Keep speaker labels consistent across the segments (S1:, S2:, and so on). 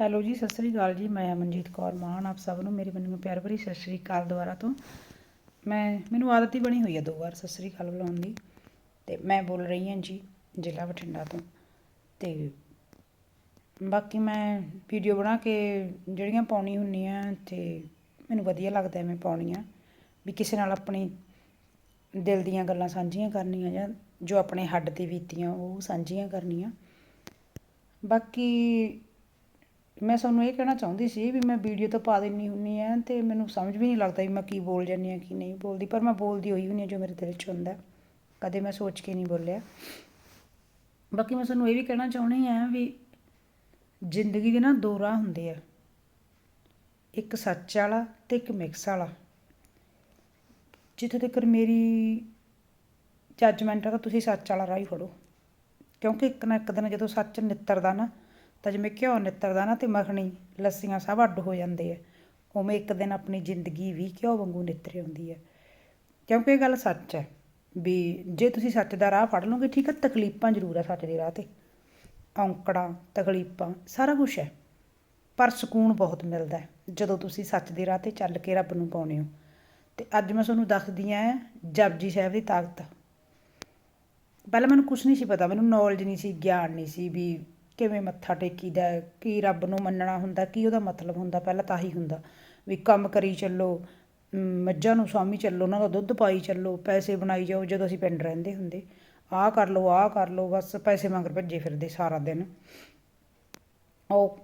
S1: Hello ਜੀ, ਸਤਿ ਸ੍ਰੀ ਅਕਾਲ ਜੀ। ਮੈਂ ਮਨਜੀਤ ਕੌਰ ਮਾਨ, ਆਪ ਸਭ ਨੂੰ ਮੇਰੇ ਵੱਲੋਂ ਪਿਆਰ ਭਰੀ ਸਤਿ ਸ੍ਰੀ ਅਕਾਲ ਦੁਆਰਾ ਤੋਂ। ਮੈਂ, ਮੈਨੂੰ ਆਦਤ ਹੀ ਬਣੀ ਹੋਈ ਹੈ ਦੋ ਵਾਰ ਸਤਿ ਸ੍ਰੀ ਅਕਾਲ ਬੁਲਾਉਣ ਦੀ। ਤੇ ਮੈਂ ਬੋਲ ਰਹੀ ਹਾਂ ਜੀ, ਜ਼ਿਲ੍ਹਾ ਬਠਿੰਡਾ ਤੋਂ। ਤੇ ਬਾਕੀ ਮੈਂ ਵੀਡੀਓ ਬਣਾ ਕੇ ਜਿਹੜੀਆਂ ਪਾਉਣੀ ਹੁੰਦੀਆਂ ਤੇ ਮੈਨੂੰ ਵਧੀਆ ਲੱਗਦਾ ਐਵੇਂ ਪਾਉਣੀਆਂ। ਵੀ ਕਿਸੇ ਨਾਲ ਆਪਣੀ ਦਿਲ ਦੀਆਂ ਗੱਲਾਂ ਸਾਂਝੀਆਂ ਕਰਨੀਆਂ ਜਾਂ ਜੋ ਆਪਣੇ ਹੱਡ ਤੇ ਬੀਤੀਆਂ ਉਹ ਸਾਂਝੀਆਂ ਕਰਨੀਆਂ। ਬਾਕੀ ਮੈਂ ਤੁਹਾਨੂੰ ਇਹ ਕਹਿਣਾ ਚਾਹੁੰਦੀ ਸੀ ਵੀ ਮੈਂ ਵੀਡੀਓ ਤਾਂ ਪਾ ਦਿੰਦੀ ਹੁੰਦੀ ਹਾਂ ਅਤੇ ਮੈਨੂੰ ਸਮਝ ਵੀ ਨਹੀਂ ਲੱਗਦਾ ਵੀ ਮੈਂ ਕੀ ਬੋਲ ਜਾਂਦੀ ਹਾਂ, ਕੀ ਨਹੀਂ ਬੋਲਦੀ। ਪਰ ਮੈਂ ਬੋਲਦੀ ਹੋਈ ਹੁੰਦੀ ਹਾਂ ਜੋ ਮੇਰੇ ਦਿਲ 'ਚ ਹੁੰਦਾ। ਕਦੇ ਮੈਂ ਸੋਚ ਕੇ ਨਹੀਂ ਬੋਲਿਆ। ਬਾਕੀ ਮੈਂ ਤੁਹਾਨੂੰ ਇਹ ਵੀ ਕਹਿਣਾ ਚਾਹੁੰਦੀ ਹਾਂ ਵੀ ਜ਼ਿੰਦਗੀ ਦੇ ਨਾ ਦੋ ਰਾਹ ਹੁੰਦੇ ਆ। ਇੱਕ ਸੱਚ ਵਾਲਾ ਤੇ ਇੱਕ ਮਿਕਸ ਵਾਲਾ। ਜਿੱਥੇ ਤੱਕ ਮੇਰੀ ਜੱਜਮੈਂਟ ਆ ਤਾਂ ਤੁਸੀਂ ਸੱਚ ਵਾਲਾ ਰਾਹ ਹੀ ਫੜੋ। ਕਿਉਂਕਿ ਇੱਕ ਨਾ ਇੱਕ ਦਿਨ ਜਦੋਂ ਸੱਚ ਨਿੱਤਰਦਾ ਨਾ ਤਾਂ ਜਿਵੇਂ ਘਿਓ ਨਿੱਤਰਦਾ ਨਾ ਤੇ ਮੱਖਣੀ ਲੱਸੀਆਂ ਸਭ ਅੱਡ ਹੋ ਜਾਂਦੇ ਆ। ਉਵੇਂ ਇੱਕ ਦਿਨ ਆਪਣੀ ਜ਼ਿੰਦਗੀ ਵੀ ਘਿਓ ਵਾਂਗੂ ਨਿੱਤਰ ਆਉਂਦੀ ਹੈ ਕਿਉਂਕਿ ਇਹ ਗੱਲ ਸੱਚ ਹੈ ਵੀ ਜੇ ਤੁਸੀਂ ਸੱਚ ਦਾ ਰਾਹ ਫੜ ਲਓਗੇ, ਠੀਕ ਹੈ ਤਕਲੀਫਾਂ ਜ਼ਰੂਰ ਆ ਸੱਚ ਦੇ ਰਾਹ ਤੇ। ਔਂਕੜਾਂ, ਤਕਲੀਫਾਂ, ਸਾਰਾ ਕੁਝ ਹੈ ਪਰ ਸਕੂਨ ਬਹੁਤ ਮਿਲਦਾ ਜਦੋਂ ਤੁਸੀਂ ਸੱਚ ਦੇ ਰਾਹ ਤੇ ਚੱਲ ਕੇ ਰੱਬ ਨੂੰ ਪਾਉਨੇ ਹੋ। ਤੇ ਅੱਜ ਮੈਂ ਤੁਹਾਨੂੰ ਦੱਸਦੀ ਆਂ ਜਪਜੀ ਸਾਹਿਬ ਦੀ ਤਾਕਤ। ਪਹਿਲਾਂ ਮੈਨੂੰ ਕੁਝ ਨਹੀਂ ਸੀ ਪਤਾ, ਮੈਨੂੰ ਨੌਲੇਜ ਨਹੀਂ ਸੀ, ਗਿਆਨ ਨਹੀਂ ਸੀ ਵੀ ਕਿਵੇਂ ਮੱਥਾ ਟੇਕੀਦਾ ਹੈ, ਕੀ ਰੱਬ ਨੂੰ ਮੰਨਣਾ ਹੁੰਦਾ ਕੀ ਉਹਦਾ ਮਤਲਬ ਹੁੰਦਾ ਪਹਿਲਾਂ ਤਾਂ ਹੀ ਹੁੰਦਾ। ਵੀ ਕੰਮ ਕਰੀ ਚੱਲੋ ਮੱਝਾਂ ਨੂੰ ਸਾਂਭੀ ਚੱਲੋ ਉਹਨਾਂ ਦਾ ਦੁੱਧ ਪਾਈ ਚੱਲੋ ਪੈਸੇ ਬਣਾਈ ਜਾਓ ਜਦੋਂ ਅਸੀਂ ਪਿੰਡ ਰਹਿੰਦੇ ਹੁੰਦੇ। ਆਹ ਕਰ ਲਓ ਆਹ ਕਰ ਲਓ ਬਸ ਪੈਸੇ ਮੰਗਰ ਭੱਜੇ ਫਿਰਦੇ ਸਾਰਾ ਦਿਨ। ਉਹ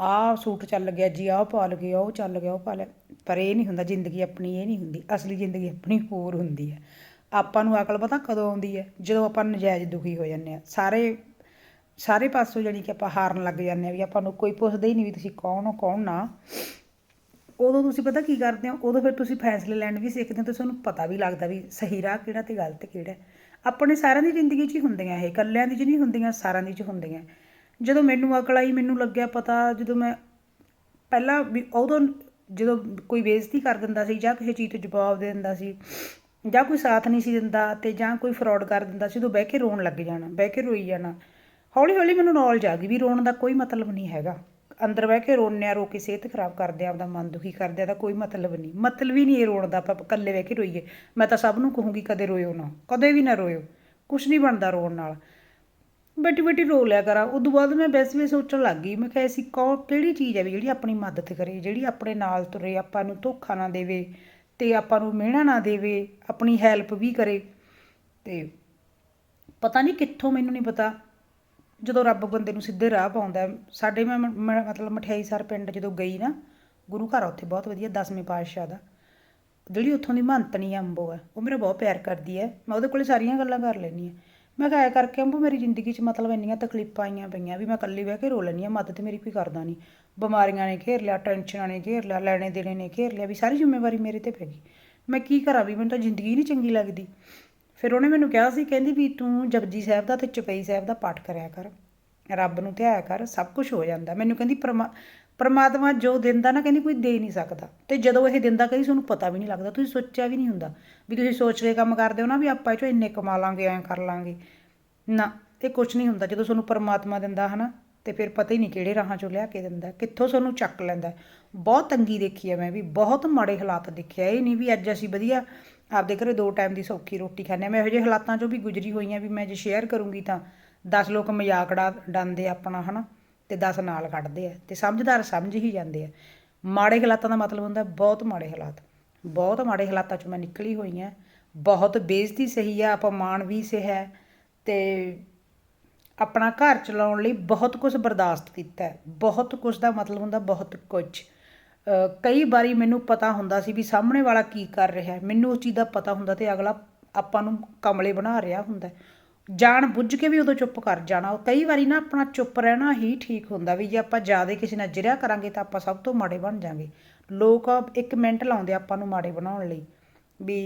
S1: ਆਹ ਸੂਟ ਚੱਲ ਗਿਆ ਜੀ ਆਹ ਪਾ ਲਗੇ ਉਹ ਚੱਲ ਗਿਆ ਉਹ ਪਾ ਲਿਆ ਪਰ ਇਹ ਨਹੀਂ ਹੁੰਦਾ ਜ਼ਿੰਦਗੀ ਆਪਣੀ ਇਹ ਨਹੀਂ ਹੁੰਦੀ ਅਸਲੀ ਜ਼ਿੰਦਗੀ ਆਪਣੀ ਹੋਰ ਹੁੰਦੀ ਹੈ। ਆਪਾਂ ਨੂੰ ਅਕਲ ਪਤਾ ਕਦੋਂ ਆਉਂਦੀ ਹੈ? ਜਦੋਂ ਆਪਾਂ ਨਜਾਇਜ਼ ਦੁਖੀ ਹੋ ਜਾਂਦੇ ਆ ਸਾਰੇ ਸਾਰੇ ਪਾਸੋਂ ਜਾਣੀ ਕਿ ਆਪਾਂ ਹਾਰਨ ਲੱਗ ਜਾਂਦੇ ਆ ਵੀ ਆਪਾਂ ਨੂੰ ਕੋਈ ਪੁੱਛਦਾ ਹੀ ਨਹੀਂ ਵੀ ਤੁਸੀਂ ਕੌਣ ਹੋ, ਕੌਣ ਨਾ। ਉਦੋਂ ਤੁਸੀਂ ਪਤਾ ਕੀ ਕਰਦੇ ਹੋ? ਉਦੋਂ ਫਿਰ ਤੁਸੀਂ ਫੈਸਲੇ ਲੈਣ ਵੀ ਸਿੱਖਦੇ ਹੋ ਤੇ ਤੁਹਾਨੂੰ ਪਤਾ ਵੀ ਲੱਗਦਾ ਵੀ ਸਹੀ ਰਾਹ ਕਿਹੜਾ ਤੇ ਗਲਤ ਕਿਹੜਾ ਆਪਣੇ ਸਾਰਿਆਂ ਦੀ ਜ਼ਿੰਦਗੀ 'ਚ ਹੀ ਹੁੰਦੀਆਂ ਇਹ, ਇਕੱਲਿਆਂ ਦੀ 'ਚ ਨਹੀਂ ਹੁੰਦੀਆਂ, ਸਾਰਿਆਂ ਦੀ 'ਚ ਹੁੰਦੀਆਂ। ਜਦੋਂ ਮੈਨੂੰ ਅਕਲ ਆਈ, ਮੈਨੂੰ ਲੱਗਿਆ ਪਤਾ ਜਦੋਂ ਮੈਂ ਪਹਿਲਾਂ ਵੀ ਉਦੋਂ ਜਦੋਂ ਕੋਈ ਬੇਇੱਜ਼ਤੀ ਕਰ ਦਿੰਦਾ ਸੀ ਜਾਂ ਕਿਸੇ ਚੀਜ਼ ਤੋਂ ਜਵਾਬ ਦੇ ਦਿੰਦਾ ਸੀ ਜਾਂ ਕੋਈ ਸਾਥ ਨਹੀਂ ਸੀ ਦਿੰਦਾ ਤੇ ਜਾਂ ਕੋਈ ਫਰਾਡ ਕਰ ਦਿੰਦਾ ਸੀ, ਉਦੋਂ ਬਹਿ ਕੇ ਰੋਣ ਲੱਗ ਜਾਣਾ, ਬਹਿ ਕੇ ਰੋਈ ਜਾਣਾ। ਹੌਲੀ ਹੌਲੀ ਮੈਨੂੰ ਨੌਲੇਜ ਆ ਗਈ ਵੀ ਰੋਣ ਦਾ ਕੋਈ ਮਤਲਬ ਨਹੀਂ ਹੈਗਾ। ਅੰਦਰ ਬਹਿ ਕੇ ਰੋਣੇ ਆ ਰੋ ਕੇ ਸਿਹਤ ਖਰਾਬ ਕਰਦੇ ਆ, ਆਪਦਾ ਮਨ ਦੁਖੀ ਕਰਦੇ ਆ ਦਾ ਕੋਈ ਮਤਲਬ ਨਹੀਂ। ਮਤਲਬ ਹੀ ਨਹੀਂ ਇਹ ਰੋਣ ਦਾ, ਆਪਾਂ ਇਕੱਲੇ ਬਹਿ ਕੇ ਰੋਈਏ। ਮੈਂ ਤਾਂ ਸਭ ਨੂੰ ਕਹੂੰਗੀ ਕਦੇ ਰੋਇਓ ਨਾ, ਕਦੇ ਵੀ ਨਾ ਰੋਇਓ। ਕੁਝ ਨਹੀਂ ਬਣਦਾ ਰੋਣ ਨਾਲ। ਬੈਠੀ ਬੈਠੀ ਰੋ ਲਿਆ ਕਰਾਂ। ਉਦੋਂ ਬਾਅਦ ਮੈਂ ਵੈਸੇ ਵੀ ਸੋਚਣ ਲੱਗ ਗਈ, ਮੈਂ ਕਿਹਾ ਐਸੀ ਕੌਣ, ਕਿਹੜੀ ਚੀਜ਼ ਹੈ ਵੀ ਜਿਹੜੀ ਆਪਣੀ ਮਦਦ ਕਰੇ, ਜਿਹੜੀ ਆਪਣੇ ਨਾਲ ਤੁਰੇ, ਆਪਾਂ ਨੂੰ ਧੋਖਾ ਨਾ ਦੇਵੇ ਤੇ ਆਪਾਂ ਨੂੰ ਮਿਹਣਾ ਨਾ ਦੇਵੇ, ਆਪਣੀ ਹੈਲਪ ਵੀ ਕਰੇ। ਤੇ ਪਤਾ ਨਹੀਂ ਕਿੱਥੋਂ, ਮੈਨੂੰ ਨਹੀਂ ਪਤਾ। ਜਦੋਂ ਰੱਬ ਬੰਦੇ ਨੂੰ ਸਿੱਧੇ ਰਾਹ ਪਾਉਂਦਾ, ਸਾਡੇ ਮੈਂ ਮ- ਮ- ਮਤਲਬ ਮਠਿਆਈ ਸਰ ਪਿੰਡ ਜਦੋਂ ਗਈ ਨਾ, ਗੁਰੂ ਘਰ ਆ ਉੱਥੇ ਬਹੁਤ ਵਧੀਆ ਦਸਵੇਂ ਪਾਤਸ਼ਾਹ ਦਾ। ਜਿਹੜੀ ਉੱਥੋਂ ਦੀ ਮਹੰਤਣੀ ਆ ਅੰਬੋ ਹੈ, ਉਹ ਮੇਰਾ ਬਹੁਤ ਪਿਆਰ ਕਰਦੀ ਹੈ। ਮੈਂ ਉਹਦੇ ਕੋਲੇ ਸਾਰੀਆਂ ਗੱਲਾਂ ਕਰ ਲੈਂਦੀ ਹਾਂ। ਮੈਂ ਕਿਹਾ ਐਂ ਕਰਕੇ ਅੰਬੋ, ਮੇਰੀ ਜ਼ਿੰਦਗੀ 'ਚ ਮਤਲਬ ਇੰਨੀਆਂ ਤਕਲੀਫਾਂ ਆਈਆਂ ਪਈਆਂ ਵੀ ਮੈਂ ਇਕੱਲੀ ਬਹਿ ਕੇ ਰੋ ਲੈਂਦੀ ਹਾਂ, ਮਦਦ ਮੇਰੀ ਕੋਈ ਕਰਦਾ ਨਹੀਂ। ਬਿਮਾਰੀਆਂ ਨੇ ਘੇਰ ਲਿਆ, ਟੈਨਸ਼ਨਾਂ ਨੇ ਘੇਰ ਲਿਆ ਲੈਣੇ ਦੇਣੇ ਨੇ ਘੇਰ ਲਿਆ, ਵੀ ਸਾਰੀ ਜ਼ਿੰਮੇਵਾਰੀ ਮੇਰੇ ਤੇ ਪੈ ਗਈ। ਮੈਂ ਕੀ ਕਰਾਂ ਵੀ ਮੈਨੂੰ ਤਾਂ ਜ਼ਿੰਦਗੀ ਨਹੀਂ ਚੰਗੀ ਲੱਗਦੀ। ਫਿਰ ਉਹਨੇ ਮੈਨੂੰ ਕਿਹਾ ਸੀ, ਕਹਿੰਦੀ ਵੀ ਤੂੰ ਜਪਜੀ ਸਾਹਿਬ ਦਾ ਤੇ ਚੁਪਈ ਸਾਹਿਬ ਦਾ ਪਾਠ ਕਰਿਆ ਕਰ। ਰੱਬ ਨੂੰ ਧਿਆਇਆ ਕਰ, ਸਭ ਕੁਝ ਹੋ ਜਾਂਦਾ। ਮੈਨੂੰ ਕਹਿੰਦੀ ਪਰਮਾ, ਪਰਮਾਤਮਾ ਜੋ ਦਿੰਦਾ ਨਾ, ਕਹਿੰਦੀ ਕੋਈ ਦੇ ਨਹੀਂ ਸਕਦਾ। ਤੇ ਜਦੋਂ ਇਹ ਦਿੰਦਾ ਕਹਿੰਦੀ ਤੁਹਾਨੂੰ ਪਤਾ ਵੀ ਨਹੀਂ ਲੱਗਦਾ, ਤੁਸੀਂ ਸੋਚਿਆ ਵੀ ਨਹੀਂ ਹੁੰਦਾ। ਵੀ ਤੁਸੀਂ ਸੋਚ ਕੇ ਕੰਮ ਕਰਦੇ ਹੋ ਨਾ, ਵੀ ਆਪਾਂ ਇਹ ਚੋਂ ਇੰਨੇ ਕਮਾ ਲਾਂਗੇ, ਐਂ ਕਰ ਲਾਂਗੇ। ਨਾ, ਇਹ ਕੁਝ ਨਹੀਂ ਹੁੰਦਾ। ਜਦੋਂ ਤੁਹਾਨੂੰ ਪਰਮਾਤਮਾ ਦਿੰਦਾ ਹਨਾ, ਤੇ ਫਿਰ ਪਤਾ ਹੀ ਨਹੀਂ ਕਿਹੜੇ ਰਾਹਾਂ ਚੋਂ ਲਿਆ ਕੇ ਦਿੰਦਾ। ਕਿੱਥੋਂ ਸਾਨੂੰ ਚੱਕ ਲੈਂਦਾ। ਬਹੁਤ ਤੰਗੀ ਦੇਖੀ ਹੈ ਮੈਂ ਵੀ, ਬਹੁਤ ਮਾੜੇ ਹਾਲਾਤ ਦੇਖਿਆ ਇਹ ਨਹੀਂ ਵੀ ਅੱਜ ਅਸੀਂ ਵਧੀਆ ਆਪਦੇ ਘਰੇ ਦੋ ਟਾਈਮ ਦੀ ਸੌਖੀ ਰੋਟੀ ਖਾਂਦੇ ਹਾਂ। ਮੈਂ ਇਹੋ ਜਿਹੇ ਹਾਲਾਤਾਂ ਚੋਂ ਵੀ ਗੁਜ਼ਰੀ ਹੋਈ ਹਾਂ ਵੀ ਮੈਂ ਜੇ ਸ਼ੇਅਰ ਕਰੂੰਗੀ ਤਾਂ 10 ਲੋਕ ਮਜ਼ਾਕ ਡਾ ਡਾਂਦੇ ਆਪਣਾ, ਹਨਾ? ਤੇ 10 ਨਾਲ ਕੱਢਦੇ ਆ। ਤੇ ਸਮਝਦਾਰ ਸਮਝ ਹੀ ਜਾਂਦੇ ਆ। ਮਾੜੇ ਹਾਲਾਤਾਂ ਦਾ ਮਤਲਬ ਹੁੰਦਾ ਬਹੁਤ ਮਾੜੇ ਹਾਲਾਤ। ਬਹੁਤ ਮਾੜੇ ਹਾਲਾਤਾਂ ਚੋਂ ਮੈਂ ਨਿਕਲੀ ਹੋਈ ਹਾਂ। ਬਹੁਤ ਬੇਇੱਜ਼ਤੀ ਸਹੀ ਆ ਅਪਮਾਨ ਵੀ ਸਹਿ ਤੇ ਆਪਣਾ ਘਰ ਚਲਾਉਣ ਲਈ ਬਹੁਤ ਕੁਝ ਬਰਦਾਸ਼ਤ ਕੀਤਾ ਬਹੁਤ ਕੁਝ ਦਾ ਮਤਲਬ ਹੁੰਦਾ ਬਹੁਤ ਕੁਝ ਕਈ ਵਾਰੀ ਮੈਨੂੰ ਪਤਾ ਹੁੰਦਾ ਸੀ ਵੀ ਸਾਹਮਣੇ ਵਾਲਾ ਕੀ ਕਰ ਰਿਹਾ ਮੈਨੂੰ ਉਸ ਚੀਜ਼ ਦਾ ਪਤਾ ਹੁੰਦਾ ਤੇ ਅਗਲਾ ਆਪਾਂ ਨੂੰ ਕਮਲੇ ਬਣਾ ਰਿਹਾ ਹੁੰਦਾ ਜਾਣ ਬੁੱਝ ਕੇ ਵੀ ਉਦੋਂ ਚੁੱਪ ਕਰ ਜਾਣਾ। ਕਈ ਵਾਰੀ ਨਾ ਆਪਣਾ ਚੁੱਪ ਰਹਿਣਾ ਹੀ ਠੀਕ ਹੁੰਦਾ ਵੀ ਜੇ ਆਪਾਂ ਜ਼ਿਆਦਾ ਕਿਸੇ ਨਾਲ ਜਿਰਿਆ ਕਰਾਂਗੇ ਤਾਂ ਆਪਾਂ ਸਭ ਤੋਂ ਮਾੜੇ ਬਣ ਜਾਾਂਗੇ। ਲੋਕ ਇੱਕ ਮਿੰਟ ਲਾਉਂਦੇ ਆਪਾਂ ਨੂੰ ਮਾੜੇ ਬਣਾਉਣ ਲਈ। ਵੀ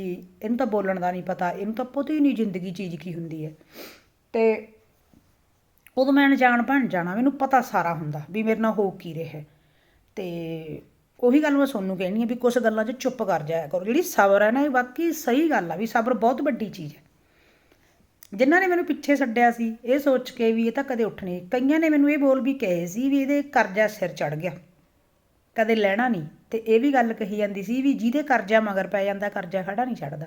S1: ਇਹਨੂੰ ਤਾਂ ਬੋਲਣ ਦਾ ਨਹੀਂ ਪਤਾ। ਇਹਨੂੰ ਤਾਂ ਪਤਾ ਹੀ ਨਹੀਂ ਜ਼ਿੰਦਗੀ ਚੀਜ਼ ਕੀ ਹੁੰਦੀ ਹੈ। ਤੇ ਉਦੋਂ ਮੈਂ ਅਣਜਾਣ ਬਣ ਜਾਣਾ। ਮੈਨੂੰ ਪਤਾ ਸਾਰਾ ਹੁੰਦਾ ਵੀ ਮੇਰੇ ਨਾਲ ਹੋ ਕੀ ਰਿਹਾ ਹੈ। ਤੇ ਉਹੀ ਗੱਲ ਮੈਂ ਤੁਹਾਨੂੰ ਕਹਿਣੀ ਹੈ ਵੀ ਕੁਝ ਗੱਲਾਂ 'ਚ ਚੁੱਪ ਕਰ ਜਾਇਆ ਕਰੋ। ਜਿਹੜੀ ਸਬਰ ਹੈ ਨਾ, ਇਹ ਵਾਕਈ ਸਹੀ ਗੱਲ ਆ ਵੀ ਸਬਰ ਬਹੁਤ ਵੱਡੀ ਚੀਜ਼ ਹੈ। ਜਿਨ੍ਹਾਂ ਨੇ ਮੈਨੂੰ ਪਿੱਛੇ ਛੱਡਿਆ ਸੀ, ਇਹ ਸੋਚ ਕੇ ਵੀ ਇਹ ਤਾਂ ਕਦੇ ਉੱਠਣੀ ਕਈਆਂ ਨੇ ਮੈਨੂੰ ਇਹ ਬੋਲ ਵੀ ਕਹੇ ਸੀ ਵੀ ਇਹਦੇ ਕਰਜ਼ਾ ਸਿਰ ਚੜ ਗਿਆ। ਕਦੇ ਲੈਣਾ ਨਹੀਂ। ਤੇ ਇਹ ਵੀ ਗੱਲ ਕਹੀ ਜਾਂਦੀ ਸੀ ਵੀ ਜਿਹਦੇ ਕਰਜ਼ਾ ਮਗਰ ਪੈ ਜਾਂਦਾ, ਕਰਜ਼ਾ ਖੜਾ ਨਹੀਂ ਛੱਡਦਾ।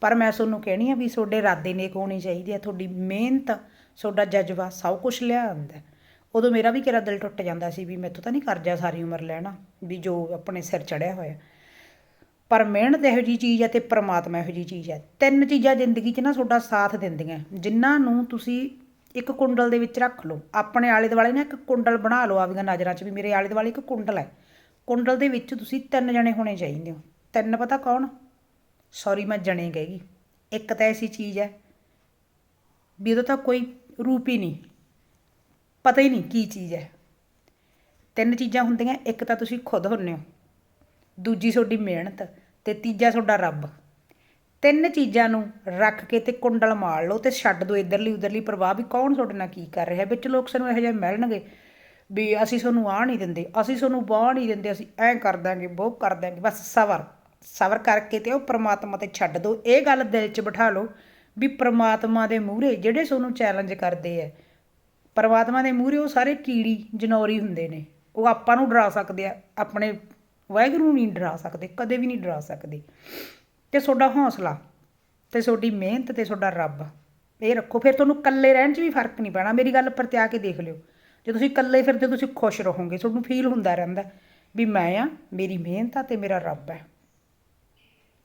S1: ਪਰ ਮੈਂ ਤੁਹਾਨੂੰ ਕਹਿਣੀ ਆ ਵੀ ਤੁਹਾਡੇ ਇਰਾਦੇ ਨੇਕ ਹੋਣੇ ਚਾਹੀਦੇ ਆ। ਤੁਹਾਡੀ ਮਿਹਨਤ, ਤੁਹਾਡਾ ਜਜ਼ਬਾ ਸਭ ਕੁਝ ਲਿਆ ਆਉਂਦਾ ਉਦੋਂ ਮੇਰਾ ਵੀ ਕਿਹੜਾ ਦਿਲ ਟੁੱਟ ਜਾਂਦਾ ਸੀ ਵੀ ਮੈਥੋਂ ਤਾਂ ਨਹੀਂ ਕਰਜ਼ਾ ਸਾਰੀ ਉਮਰ ਲੈਣਾ, ਵੀ ਜੋ ਆਪਣੇ ਸਿਰ ਚੜਿਆ ਹੋਇਆ। ਪਰ ਮਿਹਨਤ ਇਹੋ ਜੀ ਚੀਜ਼ ਹੈ ਤੇ ਪ੍ਰਮਾਤਮਾ ਇਹੋ ਜੀ ਚੀਜ਼ ਹੈ। ਤਿੰਨ ਚੀਜ਼ਾਂ ਜ਼ਿੰਦਗੀ 'ਚ ਨਾ ਤੁਹਾਡਾ ਸਾਥ ਦਿੰਦੀਆਂ। ਜਿਨ੍ਹਾਂ ਨੂੰ ਤੁਸੀਂ ਇੱਕ ਕੁੰਡਲ ਦੇ ਵਿੱਚ ਰੱਖ ਲਓ। ਆਪਣੇ ਆਲੇ ਦੁਆਲੇ ਨਾ ਇੱਕ ਕੁੰਡਲ ਬਣਾ ਲਓ ਆਪਦੀਆਂ ਨਜ਼ਰਾਂ 'ਚ ਵੀ ਮੇਰੇ ਆਲੇ ਦੁਆਲੇ ਇੱਕ ਕੁੰਡਲ ਹੈ। ਕੁੰਡਲ ਦੇ ਵਿੱਚ ਤੁਸੀਂ ਤਿੰਨ ਜਣੇ ਹੋਣੇ ਚਾਹੀਦੇ ਹੋ। ਤਿੰਨ ਪਤਾ ਕੌਣ? ਸੌਰੀ ਮੈਂ ਜਣੇ ਕਹੇਗੀ ਇੱਕ ਤਾਂ ਐਸੀ ਚੀਜ਼ ਹੈ ਵੀ ਉਹਦਾ ਤਾਂ ਕੋਈ ਰੂਪ ਹੀ ਨਹੀਂ। ਪਤਾ ਹੀ ਨਹੀਂ ਕੀ ਚੀਜ਼ ਹੈ। ਤਿੰਨ ਚੀਜ਼ਾਂ ਹੁੰਦੀਆਂ, ਇੱਕ ਤਾਂ ਤੁਸੀਂ ਖੁਦ ਹੁੰਨੇ ਹੋ, ਦੂਜੀ ਤੁਹਾਡੀ ਮਿਹਨਤ ਤੇ ਤੀਜਾ ਤੁਹਾਡਾ ਰੱਬ। ਤਿੰਨ ਚੀਜ਼ਾਂ ਨੂੰ ਰੱਖ ਕੇ ਤੇ ਕੁੰਡਲ ਮਾਰ ਲਓ ਤੇ ਛੱਡ ਦਿਓ ਇਧਰਲੀ ਉਧਰਲੀ ਪ੍ਰਵਾਹ ਵੀ ਕੌਣ ਤੁਹਾਡੇ ਨਾਲ ਕੀ ਕਰ ਰਿਹਾ, ਵਿੱਚ ਲੋਕ ਸਾਨੂੰ ਇਹੋ ਜਿਹੇ ਮਿਲਣਗੇ ਵੀ ਅਸੀਂ ਤੁਹਾਨੂੰ ਆ ਨਹੀਂ ਦਿੰਦੇ, ਅਸੀਂ ਤੁਹਾਨੂੰ ਬਾਹ ਨਹੀਂ ਦਿੰਦੇ, ਅਸੀਂ ਐਂ ਕਰ ਦਾਂਗੇ ਬਹੁ ਕਰ ਦਾਂਗੇ ਬਸ ਸਬਰ ਸਬਰ ਕਰਕੇ ਤੇ ਉਹ ਪ੍ਰਮਾਤਮਾ ਤੇ ਛੱਡ ਦਿਓ ਇਹ ਗੱਲ ਦਿਲ 'ਚ ਬਿਠਾ ਲਓ ਵੀ ਪ੍ਰਮਾਤਮਾ ਦੇ ਮੂਹਰੇ ਜਿਹੜੇ ਤੁਹਾਨੂੰ ਚੈਲੰਜ ਕਰਦੇ ਆ ਪਰਮਾਤਮਾ ਦੇ ਮੂਹਰੇ ਉਹ ਸਾਰੇ ਕੀੜੀ ਜਨੌਰੀ ਹੁੰਦੇ ਨੇ। ਉਹ ਆਪਾਂ ਨੂੰ ਡਰਾ ਸਕਦੇ ਆ ਆਪਣੇ ਵਾਹਿਗੁਰੂ ਨੂੰ ਨਹੀਂ ਡਰਾ ਸਕਦੇ ਕਦੇ ਵੀ ਨਹੀਂ ਡਰਾ ਸਕਦੇ। ਤੇ ਤੁਹਾਡਾ ਹੌਸਲਾ ਤੇ ਤੁਹਾਡੀ ਮਿਹਨਤ ਤੇ ਤੁਹਾਡਾ ਰੱਬ। ਇਹ ਰੱਖੋ ਫਿਰ ਤੁਹਾਨੂੰ ਇਕੱਲੇ ਰਹਿਣ 'ਚ ਵੀ ਫ਼ਰਕ ਨਹੀਂ ਪੈਣਾ। ਮੇਰੀ ਗੱਲ ਪਰਤਿਆ ਕੇ ਦੇਖ ਲਿਓ। ਜੇ ਤੁਸੀਂ ਇਕੱਲੇ ਫਿਰਦੇ ਹੋ, ਤੁਸੀਂ ਖੁਸ਼ ਰਹੋਗੇ। ਤੁਹਾਨੂੰ ਫੀਲ ਹੁੰਦਾ ਰਹਿੰਦਾ ਵੀ ਮੈਂ ਆ ਮੇਰੀ ਮਿਹਨਤ ਆ ਤੇ ਮੇਰਾ ਰੱਬ ਹੈ।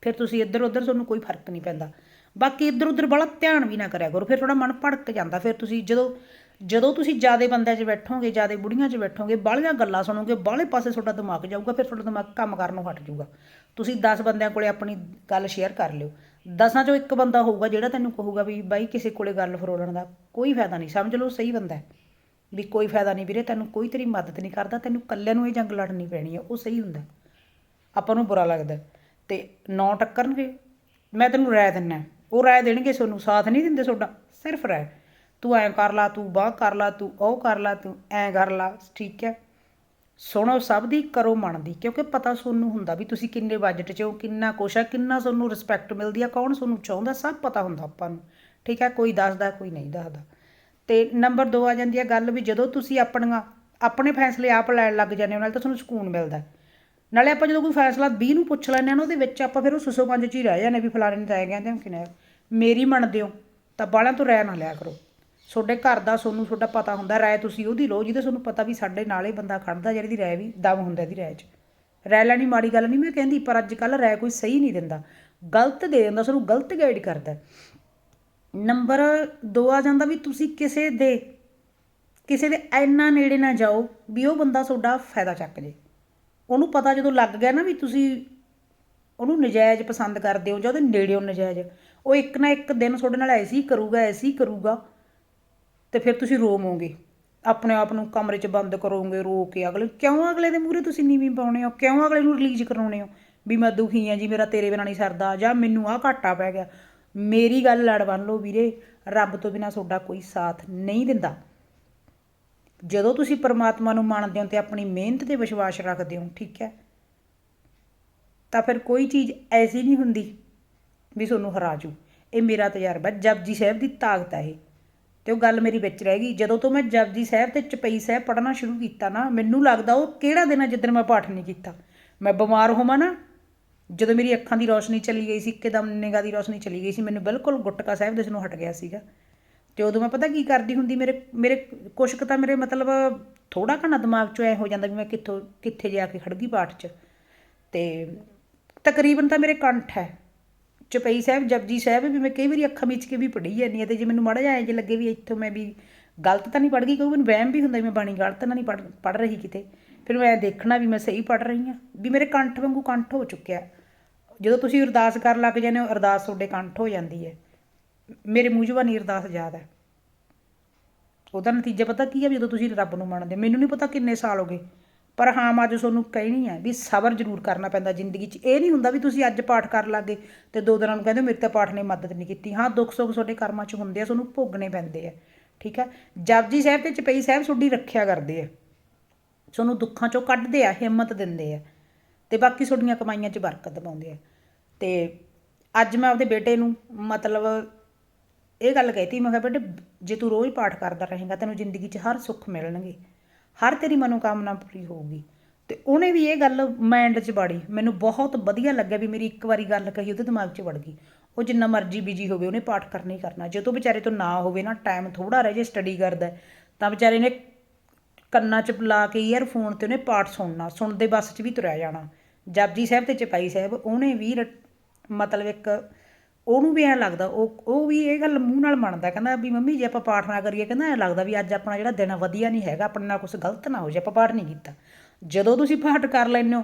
S1: ਫਿਰ ਤੁਸੀਂ ਇੱਧਰ ਉੱਧਰ ਤੁਹਾਨੂੰ ਕੋਈ ਫ਼ਰਕ ਨਹੀਂ ਪੈਂਦਾ। ਬਾਕੀ ਇੱਧਰ ਉੱਧਰ ਬੜਾ ਧਿਆਨ ਵੀ ਨਾ ਕਰਿਆ ਕਰੋ। ਫਿਰ ਤੁਹਾਡਾ ਮਨ ਭੜਕ ਜਾਂਦਾ। ਫਿਰ ਤੁਸੀਂ ਜਦੋਂ ਜਦੋਂ ਤੁਸੀਂ ਜਿਆਦੇ ਬੰਦਿਆਂ 'ਚ ਬੈਠੋਗੇ, ਜਿਆਦੇ ਬੁੜੀਆਂ 'ਚ ਬੈਠੋਗੇ, ਬਾਹਲੀਆਂ ਗੱਲਾਂ ਸੁਣੋਗੇ, ਬਾਹਲੇ ਪਾਸੇ ਤੁਹਾਡਾ ਦਿਮਾਗ ਜਾਊਗਾ, ਫਿਰ ਤੁਹਾਡਾ ਦਿਮਾਗ ਕੰਮ ਕਰਨੋਂ ਹਟ ਜਾਊਗਾ। ਤੁਸੀਂ 10 ਬੰਦਿਆਂ ਕੋਲੇ ਆਪਣੀ ਗੱਲ ਸ਼ੇਅਰ ਕਰ ਲਿਓ। ਦਸਾਂ 'ਚੋਂ ਇੱਕ ਬੰਦਾ ਹੋਊਗਾ ਜਿਹੜਾ ਤੈਨੂੰ ਕਹੂਗਾ ਵੀ ਬਾਈ ਕਿਸੇ ਕੋਲੇ ਗੱਲ ਫਰੋਲਣ ਦਾ ਕੋਈ ਫਾਇਦਾ ਨਹੀਂ। ਸਮਝ ਲਓ, ਸਹੀ ਬੰਦਾ ਹੈ। ਵੀ ਕੋਈ ਫਾਇਦਾ ਨਹੀਂ ਵੀਰੇ, ਤੈਨੂੰ ਕੋਈ ਤੇਰੀ ਮਦਦ ਨਹੀਂ ਕਰਦਾ, ਤੈਨੂੰ ਇਕੱਲੇ ਨੂੰ ਇਹ ਜੰਗ ਲੜਨੀ ਪੈਣੀ ਹੈ, ਉਹ ਸਹੀ ਹੁੰਦਾ ਆਪਾਂ ਨੂੰ ਬੁਰਾ ਲੱਗਦਾ ਤੇ ਨੌ ਟੱਕਰਨਗੇ। ਮੈਂ ਤੈਨੂੰ ਰਾਏ ਦਿੰਨਾ ਉਹ ਰਾਏ ਦੇਣਗੇ ਤੁਹਾਨੂੰ, ਸਾਥ ਨਹੀਂ ਦਿੰਦੇ ਤੁਹਾਡਾ, ਸਿਰਫ ਰਾਏ। ਤੂੰ ਐਂ ਕਰ ਲਾ, ਤੂੰ ਬਾਹ ਕਰ ਲਾ, ਤੂੰ ਉਹ ਕਰ ਲਾ, ਤੂੰ ਐਂ ਕਰ ਲਾ, ਠੀਕ ਹੈ? ਸੁਣੋ, ਸਭ ਦੀ ਕਰੋ ਮਨ ਦੀ, ਕਿਉਂਕਿ ਪਤਾ ਤੁਹਾਨੂੰ ਹੁੰਦਾ ਵੀ ਤੁਸੀਂ ਕਿੰਨੇ ਬਜਟ 'ਚ ਹੋ, ਕਿੰਨਾ ਕੁਛ ਹੈ, ਕਿੰਨਾ ਤੁਹਾਨੂੰ ਰਿਸਪੈਕਟ ਮਿਲਦੀ ਆ ਕੌਣ ਤੁਹਾਨੂੰ ਚਾਹੁੰਦਾ, ਸਭ ਪਤਾ ਹੁੰਦਾ ਆਪਾਂ ਨੂੰ, ਠੀਕ ਹੈ? ਕੋਈ ਦੱਸਦਾ, ਕੋਈ ਨਹੀਂ ਦੱਸਦਾ। ਤੇ ਨੰਬਰ 2 ਆ ਜਾਂਦੀ ਹੈ ਗੱਲ ਵੀ ਜਦੋਂ ਤੁਸੀਂ ਆਪਣੀਆਂ, ਆਪਣੇ ਫੈਸਲੇ ਆਪ ਲੈਣ ਲੱਗ ਜਾਂਦੇ ਹੋ, ਨਾਲ ਤਾਂ ਤੁਹਾਨੂੰ ਸਕੂਨ ਮਿਲਦਾ ਨਾਲੇ ਆਪਾਂ ਜਦੋਂ ਕੋਈ ਫੈਸਲਾ 20 ਨੂੰ ਪੁੱਛ ਲੈਂਦੇ ਆ ਨਾ, ਉਹਦੇ ਵਿੱਚ ਆਪਾਂ ਫਿਰ ਉਹ ਸੁਸੋ ਪੰਜ ਚ ਹੀ ਰਹਿ ਜਾਂਦੇ ਵੀ ਫਲਾਣੇ ਨੇ ਤਾਂ ਐ ਕਹਿੰਦੇ ਕਿ ਨਾ ਮੇਰੀ ਮੰਨਦੇ ਹੋ, ਤਾਂ ਬਾਹਲਾਂ ਤੋਂ ਰਹਿ ਨਾ ਲਿਆ ਕਰੋ। ਤੁਹਾਡੇ ਘਰ ਦਾ ਤੁਹਾਨੂੰ ਤੁਹਾਡਾ ਪਤਾ ਹੁੰਦਾ ਰਾਇ ਤੁਸੀਂ ਉਹਦੀ ਲਓ, ਜਿਹਦੇ ਤੁਹਾਨੂੰ ਪਤਾ ਵੀ ਸਾਡੇ ਨਾਲ ਹੀ ਬੰਦਾ ਖੜਦਾ, ਜਿਹੜੀ ਦੀ ਰਾਇ ਵੀ ਦਮ ਹੁੰਦਾ ਇਹਦੀ ਰਾਇ 'ਚ। ਰਾਇ ਲੈਣੀ ਮਾੜੀ ਗੱਲ ਨਹੀਂ, ਮੈਂ ਕਹਿੰਦੀ, ਪਰ ਅੱਜ ਕੱਲ ਰਾਇ ਕੋਈ ਸਹੀ ਨਹੀਂ ਦਿੰਦਾ। ਗਲਤ ਦੇ ਦਿੰਦਾ ਤੁਹਾਨੂੰ ਗਲਤ ਗਾਈਡ ਕਰਦਾ। ਨੰਬਰ 2 ਆ ਜਾਂਦਾ ਵੀ ਤੁਸੀਂ ਕਿਸੇ ਦੇ ਕਿਸੇ ਦੇ ਇੰਨਾ ਨੇੜੇ ਨਾ ਜਾਓ ਵੀ ਉਹ ਬੰਦਾ ਤੁਹਾਡਾ ਫਾਇਦਾ ਚੱਕ ਜੇ। ਉਹਨੂੰ ਪਤਾ ਜਦੋਂ ਲੱਗ ਗਿਆ ਨਾ ਵੀ ਤੁਸੀਂ ਉਹਨੂੰ ਨਜਾਇਜ਼ ਪਸੰਦ ਕਰਦੇ ਹੋ ਜਾਂ ਉਹਦੇ ਨੇੜਿਓਂ ਨਜਾਇਜ਼, ਉਹ ਇੱਕ ਨਾ ਇੱਕ ਦਿਨ ਤੁਹਾਡੇ ਨਾਲ ਐਸੀ ਹੀ ਕਰੂਗਾ, ਐਸੀ ਹੀ ਕਰੂਗਾ। ਤੇ ਫਿਰ ਤੁਸੀਂ ਰੋਵੋਗੇ। ਆਪਣੇ ਆਪ ਨੂੰ ਕਮਰੇ 'ਚ ਬੰਦ ਕਰੋਗੇ ਰੋ ਕੇ ਅਗਲੇ ਕਿਉਂ ਅਗਲੇ ਦੇ ਮੂਹਰੇ ਤੁਸੀਂ ਨੀਵੀਂ ਪਾਉਣੇ ਹੋ? ਕਿਉਂ ਅਗਲੇ ਨੂੰ ਰਿਲੀਜ਼ ਕਰਾਉਣੇ ਹੋ? ਵੀ ਮੈਂ ਦੁਖੀ ਆ ਜੀ, ਮੇਰਾ ਤੇਰੇ ਬਿਨਾਂ ਨਹੀਂ ਸਰਦਾ, ਜਾਂ ਮੈਨੂੰ ਆਹ ਘਾਟਾ ਪੈ ਗਿਆ। ਮੇਰੀ ਗੱਲ ਲੜ ਬੰਨ ਲਓ ਵੀਰੇ, ਰੱਬ ਤੋਂ ਬਿਨਾਂ ਤੁਹਾਡਾ ਕੋਈ ਸਾਥ ਨਹੀਂ ਦਿੰਦਾ। ਜਦੋਂ ਤੁਸੀਂ ਪਰਮਾਤਮਾ ਨੂੰ ਮੰਨਦੇ ਹੋ ਤੇ ਆਪਣੀ ਮਿਹਨਤ ਤੇ ਵਿਸ਼ਵਾਸ ਰੱਖਦੇ ਹੋ, ਠੀਕ ਹੈ? ਤਾਂ ਫਿਰ ਕੋਈ ਚੀਜ਼ ਐਸੀ ਨਹੀਂ ਹੁੰਦੀ ਵੀ ਤੁਹਾਨੂੰ ਹਰਾ ਜੂ। ਇਹ ਮੇਰਾ ਤਜਰਬਾ। ਜਪਜੀ ਸਾਹਿਬ ਦੀ ਤਾਕਤ ਹੈ ਇਹ। ਤੇ ਉਹ ਗੱਲ ਮੇਰੀ ਵਿੱਚ ਰਹਿ ਗਈ। ਜਦੋਂ ਤੋਂ ਮੈਂ ਜਪਜੀ ਸਾਹਿਬ ਤੇ ਚਪਈ ਸਾਹਿਬ ਪੜ੍ਹਨਾ ਸ਼ੁਰੂ ਕੀਤਾ ਨਾ, ਮੈਨੂੰ ਲੱਗਦਾ ਉਹ ਕਿਹੜਾ ਦਿਨ ਹੈ ਜਿੱਦਣ ਮੈਂ ਪਾਠ ਨਹੀਂ ਕੀਤਾ। ਮੈਂ ਬਿਮਾਰ ਹੋਵਾਂ ਨਾ, ਜਦੋਂ ਮੇਰੀ ਅੱਖਾਂ ਦੀ ਰੋਸ਼ਨੀ ਚਲੀ ਗਈ ਸੀ, ਇੱਕਦਮ ਨਿਗਾਹ ਦੀ ਰੋਸ਼ਨੀ ਚਲੀ ਗਈ ਸੀ, ਮੈਨੂੰ ਬਿਲਕੁਲ ਗੁਟਕਾ ਸਾਹਿਬ ਦੇ ਨੂੰ ਹਟ ਗਿਆ ਸੀਗਾ। ਤੇ ਉਦੋਂ ਮੈਂ ਪਤਾ ਕੀ ਕਰਦੀ ਹੁੰਦੀ, ਮੇਰੇ ਮੇਰੇ ਕੁਛ ਕੁ ਤਾਂ ਮੇਰੇ ਮਤਲਬ ਥੋੜਾ ਘਣਾ ਦਿਮਾਗ 'ਚੋਂ ਐ ਹੋ ਜਾਂਦਾ ਵੀ ਮੈਂ ਕਿੱਥੋਂ, ਕਿੱਥੇ ਜਾ ਕੇ ਖੜ ਗਈ ਪਾਠ 'ਚ। ਤੇ ਤਕਰੀਬਨ ਤਾਂ ਮੇਰੇ ਕੰਠ ਹੈ। ਚਪਈ ਸਾਹਿਬ, ਜਪਜੀ ਸਾਹਿਬ, ਵੀ ਮੈਂ ਕਈ ਵਾਰੀ ਅੱਖਾਂ ਵਿੱਚ ਕੇ ਵੀ ਪੜ੍ਹੀ ਜਾਂਦੀ ਹੈ ਤੇ ਜੇ ਮੈਨੂੰ ਮਾੜਾ ਜਿਹਾ ਜੇ ਲੱਗੇ ਵੀ ਇੱਥੋਂ ਮੈਂ ਵੀ ਗਲਤ ਤਾਂ ਨਹੀਂ ਪੜ੍ਹ ਗਈ, ਕਿਉਂਕਿ ਮੈਨੂੰ ਵਹਿਮ ਵੀ ਹੁੰਦਾ ਮੈਂ ਬਾਣੀ ਗਲਤ ਤਾਂ ਨਹੀਂ ਪੜ੍ਹ ਪੜ੍ਹ ਰਹੀ ਕਿਤੇ। ਫਿਰ ਮੈਂ ਦੇਖਣਾ ਵੀ ਮੈਂ ਸਹੀ ਪੜ੍ਹ ਰਹੀ ਹਾਂ, ਵੀ ਮੇਰੇ ਕੰਠ ਵਾਂਗੂ ਕੰਠ ਹੋ ਚੁੱਕਿਆ। ਜਦੋਂ ਤੁਸੀਂ ਅਰਦਾਸ ਕਰਨ ਲੱਗ ਜਾਂਦੇ ਹੋ, ਅਰਦਾਸ ਤੁਹਾਡੇ ਕੰਠ ਹੋ ਜਾਂਦੀ ਹੈ। ਮੇਰੇ ਮੂੰਹ ਜ਼ਬਾਨੀ ਅਰਦਾਸ ਯਾਦ ਹੈ। ਉਹਦਾ ਨਤੀਜਾ ਪਤਾ ਕੀ ਆ ਜਦੋਂ ਤੁਸੀਂ ਰੱਬ ਨੂੰ ਮੰਨਦੇ ਮੈਨੂੰ ਨਹੀਂ ਪਤਾ ਕਿੰਨੇ ਸਾਲ ਹੋ ਗਏ। ਪਰ ਹਾਂ, ਮੈਂ ਅੱਜ ਤੁਹਾਨੂੰ ਕਹਿਣੀ ਹੈ ਵੀ ਸਬਰ ਜ਼ਰੂਰ ਕਰਨਾ ਪੈਂਦਾ ਜ਼ਿੰਦਗੀ 'ਚ। ਇਹ ਨਹੀਂ ਹੁੰਦਾ ਵੀ ਤੁਸੀਂ ਅੱਜ ਪਾਠ ਕਰ ਲਾਗੇ ਤੇ ਦੋ ਦਿਨਾਂ ਨੂੰ ਕਹਿੰਦੇ ਮੇਰੇ ਤਾਂ ਪਾਠ ਨੇ ਮਦਦ ਨਹੀਂ ਕੀਤੀ। ਹਾਂ, ਦੁੱਖ ਸੁੱਖ ਤੁਹਾਡੇ ਕਰਮਾਂ 'ਚ ਹੁੰਦੇ ਆ, ਤੁਹਾਨੂੰ ਭੋਗਣੇ ਪੈਂਦੇ ਆ, ਠੀਕ ਹੈ ਜਪਜੀ ਸਾਹਿਬ ਤੇ ਚਪਈ ਸਾਹਿਬ ਤੁਹਾਡੀ ਰੱਖਿਆ ਕਰਦੇ ਆ। ਤੁਹਾਨੂੰ ਦੁੱਖਾਂ 'ਚੋਂ ਕੱਢਦੇ ਆ, ਹਿੰਮਤ ਦਿੰਦੇ ਆ ਤੇ ਬਾਕੀ ਤੁਹਾਡੀਆਂ ਕਮਾਈਆਂ 'ਚ ਬਰਕਤ ਪਾਉਂਦੇ ਆ। ਤੇ ਅੱਜ ਮੈਂ ਆਪਦੇ ਬੇਟੇ ਨੂੰ ਮਤਲਬ ਇਹ ਗੱਲ ਕਹਿਤੀ, ਮੈਂ ਕਿਹਾ ਬੇਟੇ, ਜੇ ਤੂੰ ਰੋਜ਼ ਪਾਠ ਕਰਦਾ ਰਹੇਗਾ, ਤੈਨੂੰ ਜ਼ਿੰਦਗੀ 'ਚ ਹਰ ਸੁੱਖ ਮਿਲਣਗੇ। ਹਰ ਤੇਰੀ ਮਨੋਕਾਮਨਾ ਪੂਰੀ ਹੋਊਗੀ। ਤੇ ਉਹਨੇ ਵੀ ਇਹ ਗੱਲ ਮਾਈਂਡ 'ਚ ਵੜੀ। ਮੈਨੂੰ ਬਹੁਤ ਵਧੀਆ ਲੱਗਿਆ ਵੀ ਮੇਰੀ ਇੱਕ ਵਾਰੀ ਗੱਲ ਕਹੀ, ਉਹਦੇ ਦਿਮਾਗ 'ਚ ਵੜ ਗਈ। ਉਹ ਜਿੰਨਾ ਮਰਜ਼ੀ ਬਿਜ਼ੀ ਹੋਵੇ, ਉਹਨੇ ਪਾਠ ਕਰਨਾ ਹੀ ਕਰਨਾ। ਜਦੋਂ ਵਿਚਾਰੇ ਤੋਂ ਨਾ ਹੋਵੇ ਨਾ ਟਾਈਮ ਥੋੜਾ ਰਹਿ ਜੇ ਸਟੱਡੀ ਕਰਦਾ ਤਾਂ ਵਿਚਾਰੇ ਨੇ ਕੰਨਾਂ 'ਚ ਲਾ ਕੇ ਈਅਰਫੋਨ ਤੇ ਉਹਨੇ ਪਾਠ ਸੁਣਨਾ। ਸੁਣਦੇ ਬੱਸ 'ਚ ਵੀ ਤੁਰਿਆ ਜਾਣਾ। ਜਪਜੀ ਸਾਹਿਬ ਤੇ ਚਪਾਈ ਸਾਹਿਬ, ਉਹਨੇ ਵੀ ਰ- ਮਤਲਬ ਇੱਕ ਉਹਨੂੰ ਵੀ ਐਂ ਲੱਗਦਾ, ਉਹ ਉਹ ਵੀ ਇਹ ਗੱਲ ਮੂੰਹ ਨਾਲ ਮੰਨਦਾ, ਕਹਿੰਦਾ ਵੀ ਮੰਮੀ ਜੇ ਆਪਾਂ ਪਾਠ ਨਾ ਕਰੀਏ, ਕਹਿੰਦਾ ਐਂ ਲੱਗਦਾ ਵੀ ਅੱਜ ਆਪਣਾ ਜਿਹੜਾ ਦਿਨ ਵਧੀਆ ਨਹੀਂ ਹੈਗਾ, ਆਪਣੇ ਨਾਲ ਕੁਝ ਗਲਤ ਨਾ ਹੋ ਜੇ, ਆਪਾਂ ਪਾਠ ਨਹੀਂ ਕੀਤਾ। ਜਦੋਂ ਤੁਸੀਂ ਪਾਠ ਕਰ ਲੈਂਦੇ ਹੋ,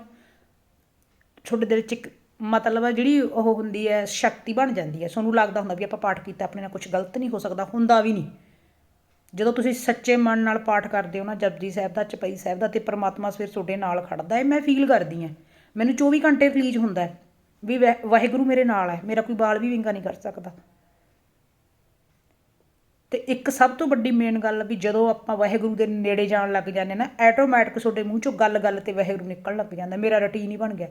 S1: ਤੁਹਾਡੇ ਦਿਲ 'ਚ ਇੱਕ ਮਤਲਬ ਹੈ ਜਿਹੜੀ ਉਹ ਹੁੰਦੀ ਹੈ ਸ਼ਕਤੀ ਬਣ ਜਾਂਦੀ ਹੈ ਤੁਹਾਨੂੰ ਲੱਗਦਾ ਹੁੰਦਾ ਵੀ ਆਪਾਂ ਪਾਠ ਕੀਤਾ, ਆਪਣੇ ਨਾਲ ਕੁਝ ਗਲਤ ਨਹੀਂ ਹੋ ਸਕਦਾ, ਹੁੰਦਾ ਵੀ ਨਹੀਂ। ਜਦੋਂ ਤੁਸੀਂ ਸੱਚੇ ਮਨ ਨਾਲ ਪਾਠ ਕਰਦੇ ਹੋ ਨਾ, ਜਪਜੀ ਸਾਹਿਬ ਦਾ, ਚਪਈ ਸਾਹਿਬ ਦਾ ਤੇ ਪ੍ਰਮਾਤਮਾ ਸਵੇਰ ਤੁਹਾਡੇ ਨਾਲ ਖੜਦਾ ਹੈ ਮੈਂ ਫੀਲ ਕਰਦੀ ਹਾਂ ਮੈਨੂੰ 24 ਘੰਟੇ ਫਲੀਜ ਹੁੰਦਾ ਹੈ ਵੀ ਵਾਹਿ- ਵਾਹਿਗੁਰੂ ਮੇਰੇ ਨਾਲ ਹੈ, ਮੇਰਾ ਕੋਈ ਬਾਲ ਵੀ ਵਿੰਗਾ ਨਹੀਂ ਕਰ ਸਕਦਾ। ਤੇ ਇੱਕ ਸਭ ਤੋਂ ਵੱਡੀ ਮੇਨ ਗੱਲ ਵੀ ਜਦੋਂ ਆਪਾਂ ਵਾਹਿਗੁਰੂ ਦੇ ਨੇੜੇ ਜਾਣ ਲੱਗ ਜਾਂਦੇ ਨਾ ਆਟੋਮੈਟਿਕ ਤੁਹਾਡੇ ਮੂੰਹ ਚੋਂ ਗੱਲ ਗੱਲ ਤੇ ਵਾਹਿਗੁਰੂ ਨਿਕਲਣ ਲੱਗ ਜਾਂਦਾ। ਮੇਰਾ ਰੁਟੀਨ ਹੀ ਬਣ ਗਿਆ।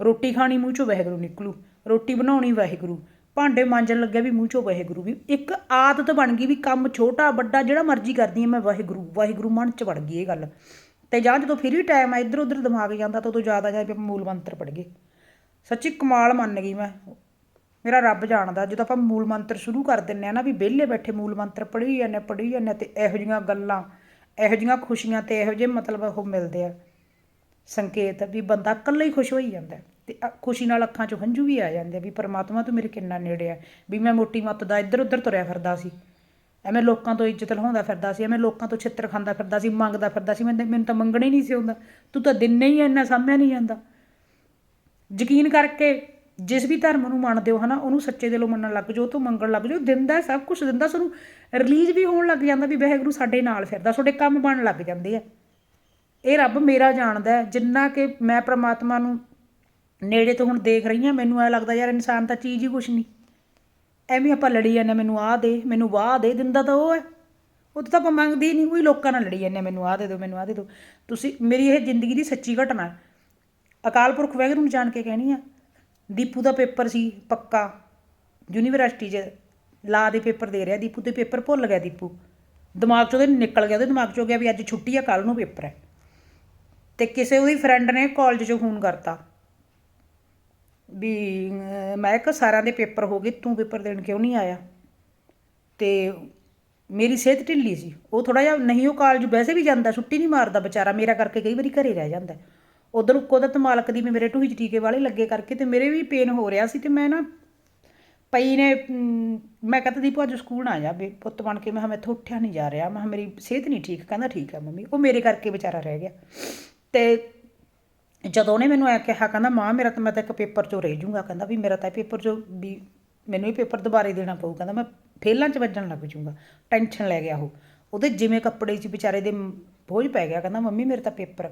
S1: ਰੋਟੀ ਖਾਣੀ ਮੂੰਹ ਚੋਂ ਵਾਹਿਗੁਰੂ ਨਿਕਲੂ, ਰੋਟੀ ਬਣਾਉਣੀ ਵਾਹਿਗੁਰੂ। ਭਾਂਡੇ ਮਾਂਜਣ ਲੱਗਿਆ ਵੀ ਮੂੰਹ ਚੋਂ ਵਾਹਿਗੁਰੂ ਵੀ। ਇੱਕ ਆਦਤ ਬਣ ਗਈ ਵੀ ਕੰਮ ਛੋਟਾ ਵੱਡਾ ਜਿਹੜਾ ਮਰਜ਼ੀ ਕਰਦੀ ਹਾਂ ਮੈਂ ਵਾਹਿਗੁਰੂ ਵਾਹਿਗੁਰੂ ਮਨ ਚ ਵੜ ਗਈ ਇਹ ਗੱਲ। ਤੇ ਜਾਂ ਜਦੋਂ ਫਿਰ ਵੀ ਟਾਈਮ ਆ ਇੱਧਰ ਉੱਧਰ ਦਿਮਾਗ ਜਾਂਦਾ, ਤਾਂ ਉਦੋਂ ਜ਼ਿਆਦਾ ਜਾਂ ਵੀ ਆਪਾਂ ਮੂਲ ਮੰਤਰ ਪੜ੍ਹ ਗਏ ਸੱਚੀ ਕਮਾਲ ਮੰਨ ਗਈ ਮੈਂ। ਮੇਰਾ ਰੱਬ ਜਾਣਦਾ, ਜਦੋਂ ਆਪਾਂ ਮੂਲ ਮੰਤਰ ਸ਼ੁਰੂ ਕਰ ਦਿੰਨੇ ਆ ਨਾ ਵੀ ਵਿਹਲੇ ਬੈਠੇ ਮੂਲ ਮੰਤਰ ਪੜ੍ਹੀ ਜਾਂਦੇ ਪੜ੍ਹੀ ਜਾਂਦੇ ਤੇ ਇਹੋ ਜਿਹੀਆਂ ਗੱਲਾਂ, ਇਹੋ ਜਿਹੀਆਂ ਖੁਸ਼ੀਆਂ ਤੇ ਇਹੋ ਜਿਹੇ ਮਤਲਬ ਉਹ ਮਿਲਦੇ ਆ। ਸੰਕੇਤ ਵੀ ਬੰਦਾ ਇਕੱਲਾ ਹੀ ਖੁਸ਼ ਹੋਈ ਜਾਂਦਾ ਤੇ ਖੁਸ਼ੀ ਨਾਲ ਅੱਖਾਂ 'ਚੋਂ ਹੰਝੂ ਵੀ ਆ ਜਾਂਦੇ ਆ ਵੀ ਪਰਮਾਤਮਾ ਤੂੰ ਮੇਰੇ ਕਿੰਨਾ ਨੇੜੇ ਆ, ਵੀ ਮੈਂ ਮੋਟੀ ਮੱਤ ਦਾ ਇੱਧਰ ਉੱਧਰ ਤੁਰਿਆ ਫਿਰਦਾ ਸੀ। ਐਵੇਂ ਲੋਕਾਂ ਤੋਂ ਇੱਜ਼ਤ ਲਹਾਉਂਦਾ ਫਿਰਦਾ ਸੀ, ਐਵੇਂ ਲੋਕਾਂ ਤੋਂ ਛਿੱਤਰ ਖਾਂਦਾ ਫਿਰਦਾ ਸੀ, ਮੰਗਦਾ ਫਿਰਦਾ ਸੀ ਮੈਨੂੰ ਮੈਨੂੰ ਤਾਂ ਮੰਗਣਾ ਹੀ ਨਹੀਂ ਸੀ ਆਉਂਦਾ। ਤੂੰ ਤਾਂ ਦਿਨ ਹੀ ਇੰਨਾ ਸਾਹਮਣੇ ਨਹੀਂ ਜਾਂਦਾ। ਯਕੀਨ ਕਰਕੇ ਜਿਸ ਵੀ ਧਰਮ ਨੂੰ ਮੰਨਦੇ ਹੋ ਹਨਾ ਉਹਨੂੰ ਸੱਚੇ ਦਿਲੋਂ ਮੰਨਣ ਲੱਗ ਜਾਓ ਉਹ ਤੋਂ ਮੰਗਣ ਲੱਗ ਜਾਓ ਦਿੰਦਾ ਸਭ ਕੁਝ ਦਿੰਦਾ ਸਾਨੂੰ ਰਿਲੀਜ਼ ਵੀ ਹੋਣ ਲੱਗ ਜਾਂਦਾ ਵੀ ਵਾਹਿਗੁਰੂ ਸਾਡੇ ਨਾਲ ਫਿਰਦਾ ਤੁਹਾਡੇ ਕੰਮ ਬਣਨ ਲੱਗ ਜਾਂਦੇ ਆ। ਇਹ ਰੱਬ ਮੇਰਾ ਜਾਣਦਾ ਜਿੰਨਾ ਕਿ ਮੈਂ ਪ੍ਰਮਾਤਮਾ ਨੂੰ ਨੇੜੇ ਤੋਂ ਹੁਣ ਦੇਖ ਰਹੀ ਹਾਂ ਮੈਨੂੰ ਐ ਲੱਗਦਾ ਯਾਰ ਇਨਸਾਨ ਤਾਂ ਚੀਜ਼ ਹੀ ਕੁਛ ਨਹੀਂ। ਐਵੇਂ ਆਪਾਂ ਲੜੀ ਜਾਂਦੇ ਹਾਂ, ਮੈਨੂੰ ਆਹ ਦੇ ਮੈਨੂੰ ਵਾਹ ਦੇ ਦਿੰਦਾ ਤਾਂ ਉਹ ਹੈ। ਉਹ ਤਾਂ ਆਪਾਂ ਮੰਗਦੇ ਹੀ ਨਹੀਂ ਕੋਈ ਲੋਕਾਂ ਨਾਲ ਲੜੀ ਜਾਂਦੇ ਹਾਂ, ਮੈਨੂੰ ਆਹ ਦੇ ਦਿਓ ਮੈਨੂੰ ਆਹ ਦੇ ਦਿਓ। ਤੁਸੀਂ ਮੇਰੀ ਇਹ ਜ਼ਿੰਦਗੀ ਦੀ ਸੱਚੀ ਘਟਨਾ ਹੈ। ਅਕਾਲ ਪੁਰਖ ਵਾਹਿਗੁਰੂ ਨੂੰ ਜਾਣ ਕੇ ਕਹਿਣੀ ਆ, ਦੀਪੂ ਦਾ ਪੇਪਰ ਸੀ ਪੱਕਾ, ਯੂਨੀਵਰਸਿਟੀ 'ਚ ਲਾ ਦੇ ਪੇਪਰ ਦੇ ਰਿਹਾ ਦੀਪੂ ਤੇ ਪੇਪਰ ਭੁੱਲ ਗਿਆ ਦੀਪੂ। ਦਿਮਾਗ 'ਚੋਂ ਉਹਦੇ ਨਿਕਲ ਗਿਆ, ਉਹਦੇ ਦਿਮਾਗ 'ਚੋਂ ਗਿਆ ਵੀ ਅੱਜ ਛੁੱਟੀ ਆ ਕੱਲ ਨੂੰ ਪੇਪਰ ਹੈ। ਤੇ ਕਿਸੇ ਉਹਦੀ ਫਰੈਂਡ ਨੇ ਕਾਲਜ 'ਚੋਂ ਫੋਨ ਕਰਤਾ। ਵੀ ਮੈਂ ਕਿਹਾ ਸਾਰਿਆਂ ਦੇ ਪੇਪਰ ਹੋ ਗਏ, ਤੂੰ ਪੇਪਰ ਦੇਣ ਕਿਉਂ ਨਹੀਂ ਆਇਆ? ਤੇ ਮੇਰੀ ਸਿਹਤ ਢਿੱਲੀ ਸੀ। ਉਹ ਥੋੜਾ ਜਿਹਾ, ਨਹੀਂ ਉਹ ਕਾਲਜ ਵੈਸੇ ਵੀ ਜਾਂਦਾ, ਛੁੱਟੀ ਨਹੀਂ ਮਾਰਦਾ ਵਿਚਾਰਾ, ਮੇਰਾ ਕਰਕੇ ਕਈ ਵਾਰੀ ਘਰੇ ਰਹਿ ਜਾਂਦਾ। ਉਧਰ ਕੁਦਰਤ ਮਾਲਕ ਦੀ ਵੀ ਮੇਰੇ ਢੂਹੀ 'ਚ ਟੀਕੇ ਵਾਲੇ ਲੱਗੇ ਕਰਕੇ ਤੇ ਮੇਰੇ ਵੀ ਪੇਨ ਹੋ ਰਿਹਾ ਸੀ ਤੇ ਮੈਂ ਨਾ ਪਈ ਨੇ ਮੈਂ ਕਹਿੰਦਾ ਦੀਪੂ ਅੱਜ ਸਕੂਲ ਨਾ ਜਾ ਵੀ ਪੁੱਤ ਬਣ ਕੇ ਮੈਂ ਕਿਹਾ ਮੈਥੋਂ ਉੱਠਿਆ ਨਹੀਂ ਜਾ ਰਿਹਾ, ਮੈਂ ਮੇਰੀ ਸਿਹਤ ਨਹੀਂ ਠੀਕ, ਕਹਿੰਦਾ ਠੀਕ ਹੈ ਮੰਮੀ, ਉਹ ਮੇਰੇ ਕਰਕੇ ਵਿਚਾਰਾ ਰਹਿ ਗਿਆ। ਤੇ ਜਦੋਂ ਉਹਨੇ ਮੈਨੂੰ ਐ ਕਿਹਾ, ਕਹਿੰਦਾ ਮਾਂ, ਮੇਰਾ ਤਾਂ ਮੈਂ ਤਾਂ ਇੱਕ ਪੇਪਰ ਚੋਂ ਰਹਿ ਜੂੰਗਾ, ਕਹਿੰਦਾ ਵੀ ਮੇਰਾ ਤਾਂ ਇਹ ਪੇਪਰ ਚੋਂ ਵੀ ਮੈਨੂੰ ਇਹ ਪੇਪਰ ਦੁਬਾਰੇ ਦੇਣਾ ਪਊ, ਕਹਿੰਦਾ ਮੈਂ ਫੇਲਾਂ 'ਚ ਵੱਜਣ ਲੱਗ ਜਾਊਂਗਾ ਟੈਨਸ਼ਨ ਲੈ ਗਿਆ ਉਹ। ਉਹਦੇ ਜਿਵੇਂ ਕੱਪੜੇ ਚ ਵਿਚਾਰੇ ਦੇ ਬੋਝ ਪੈ ਗਿਆ, ਕਹਿੰਦਾ ਮੰਮੀ ਮੇਰੇ ਤਾਂ ਪੇਪਰ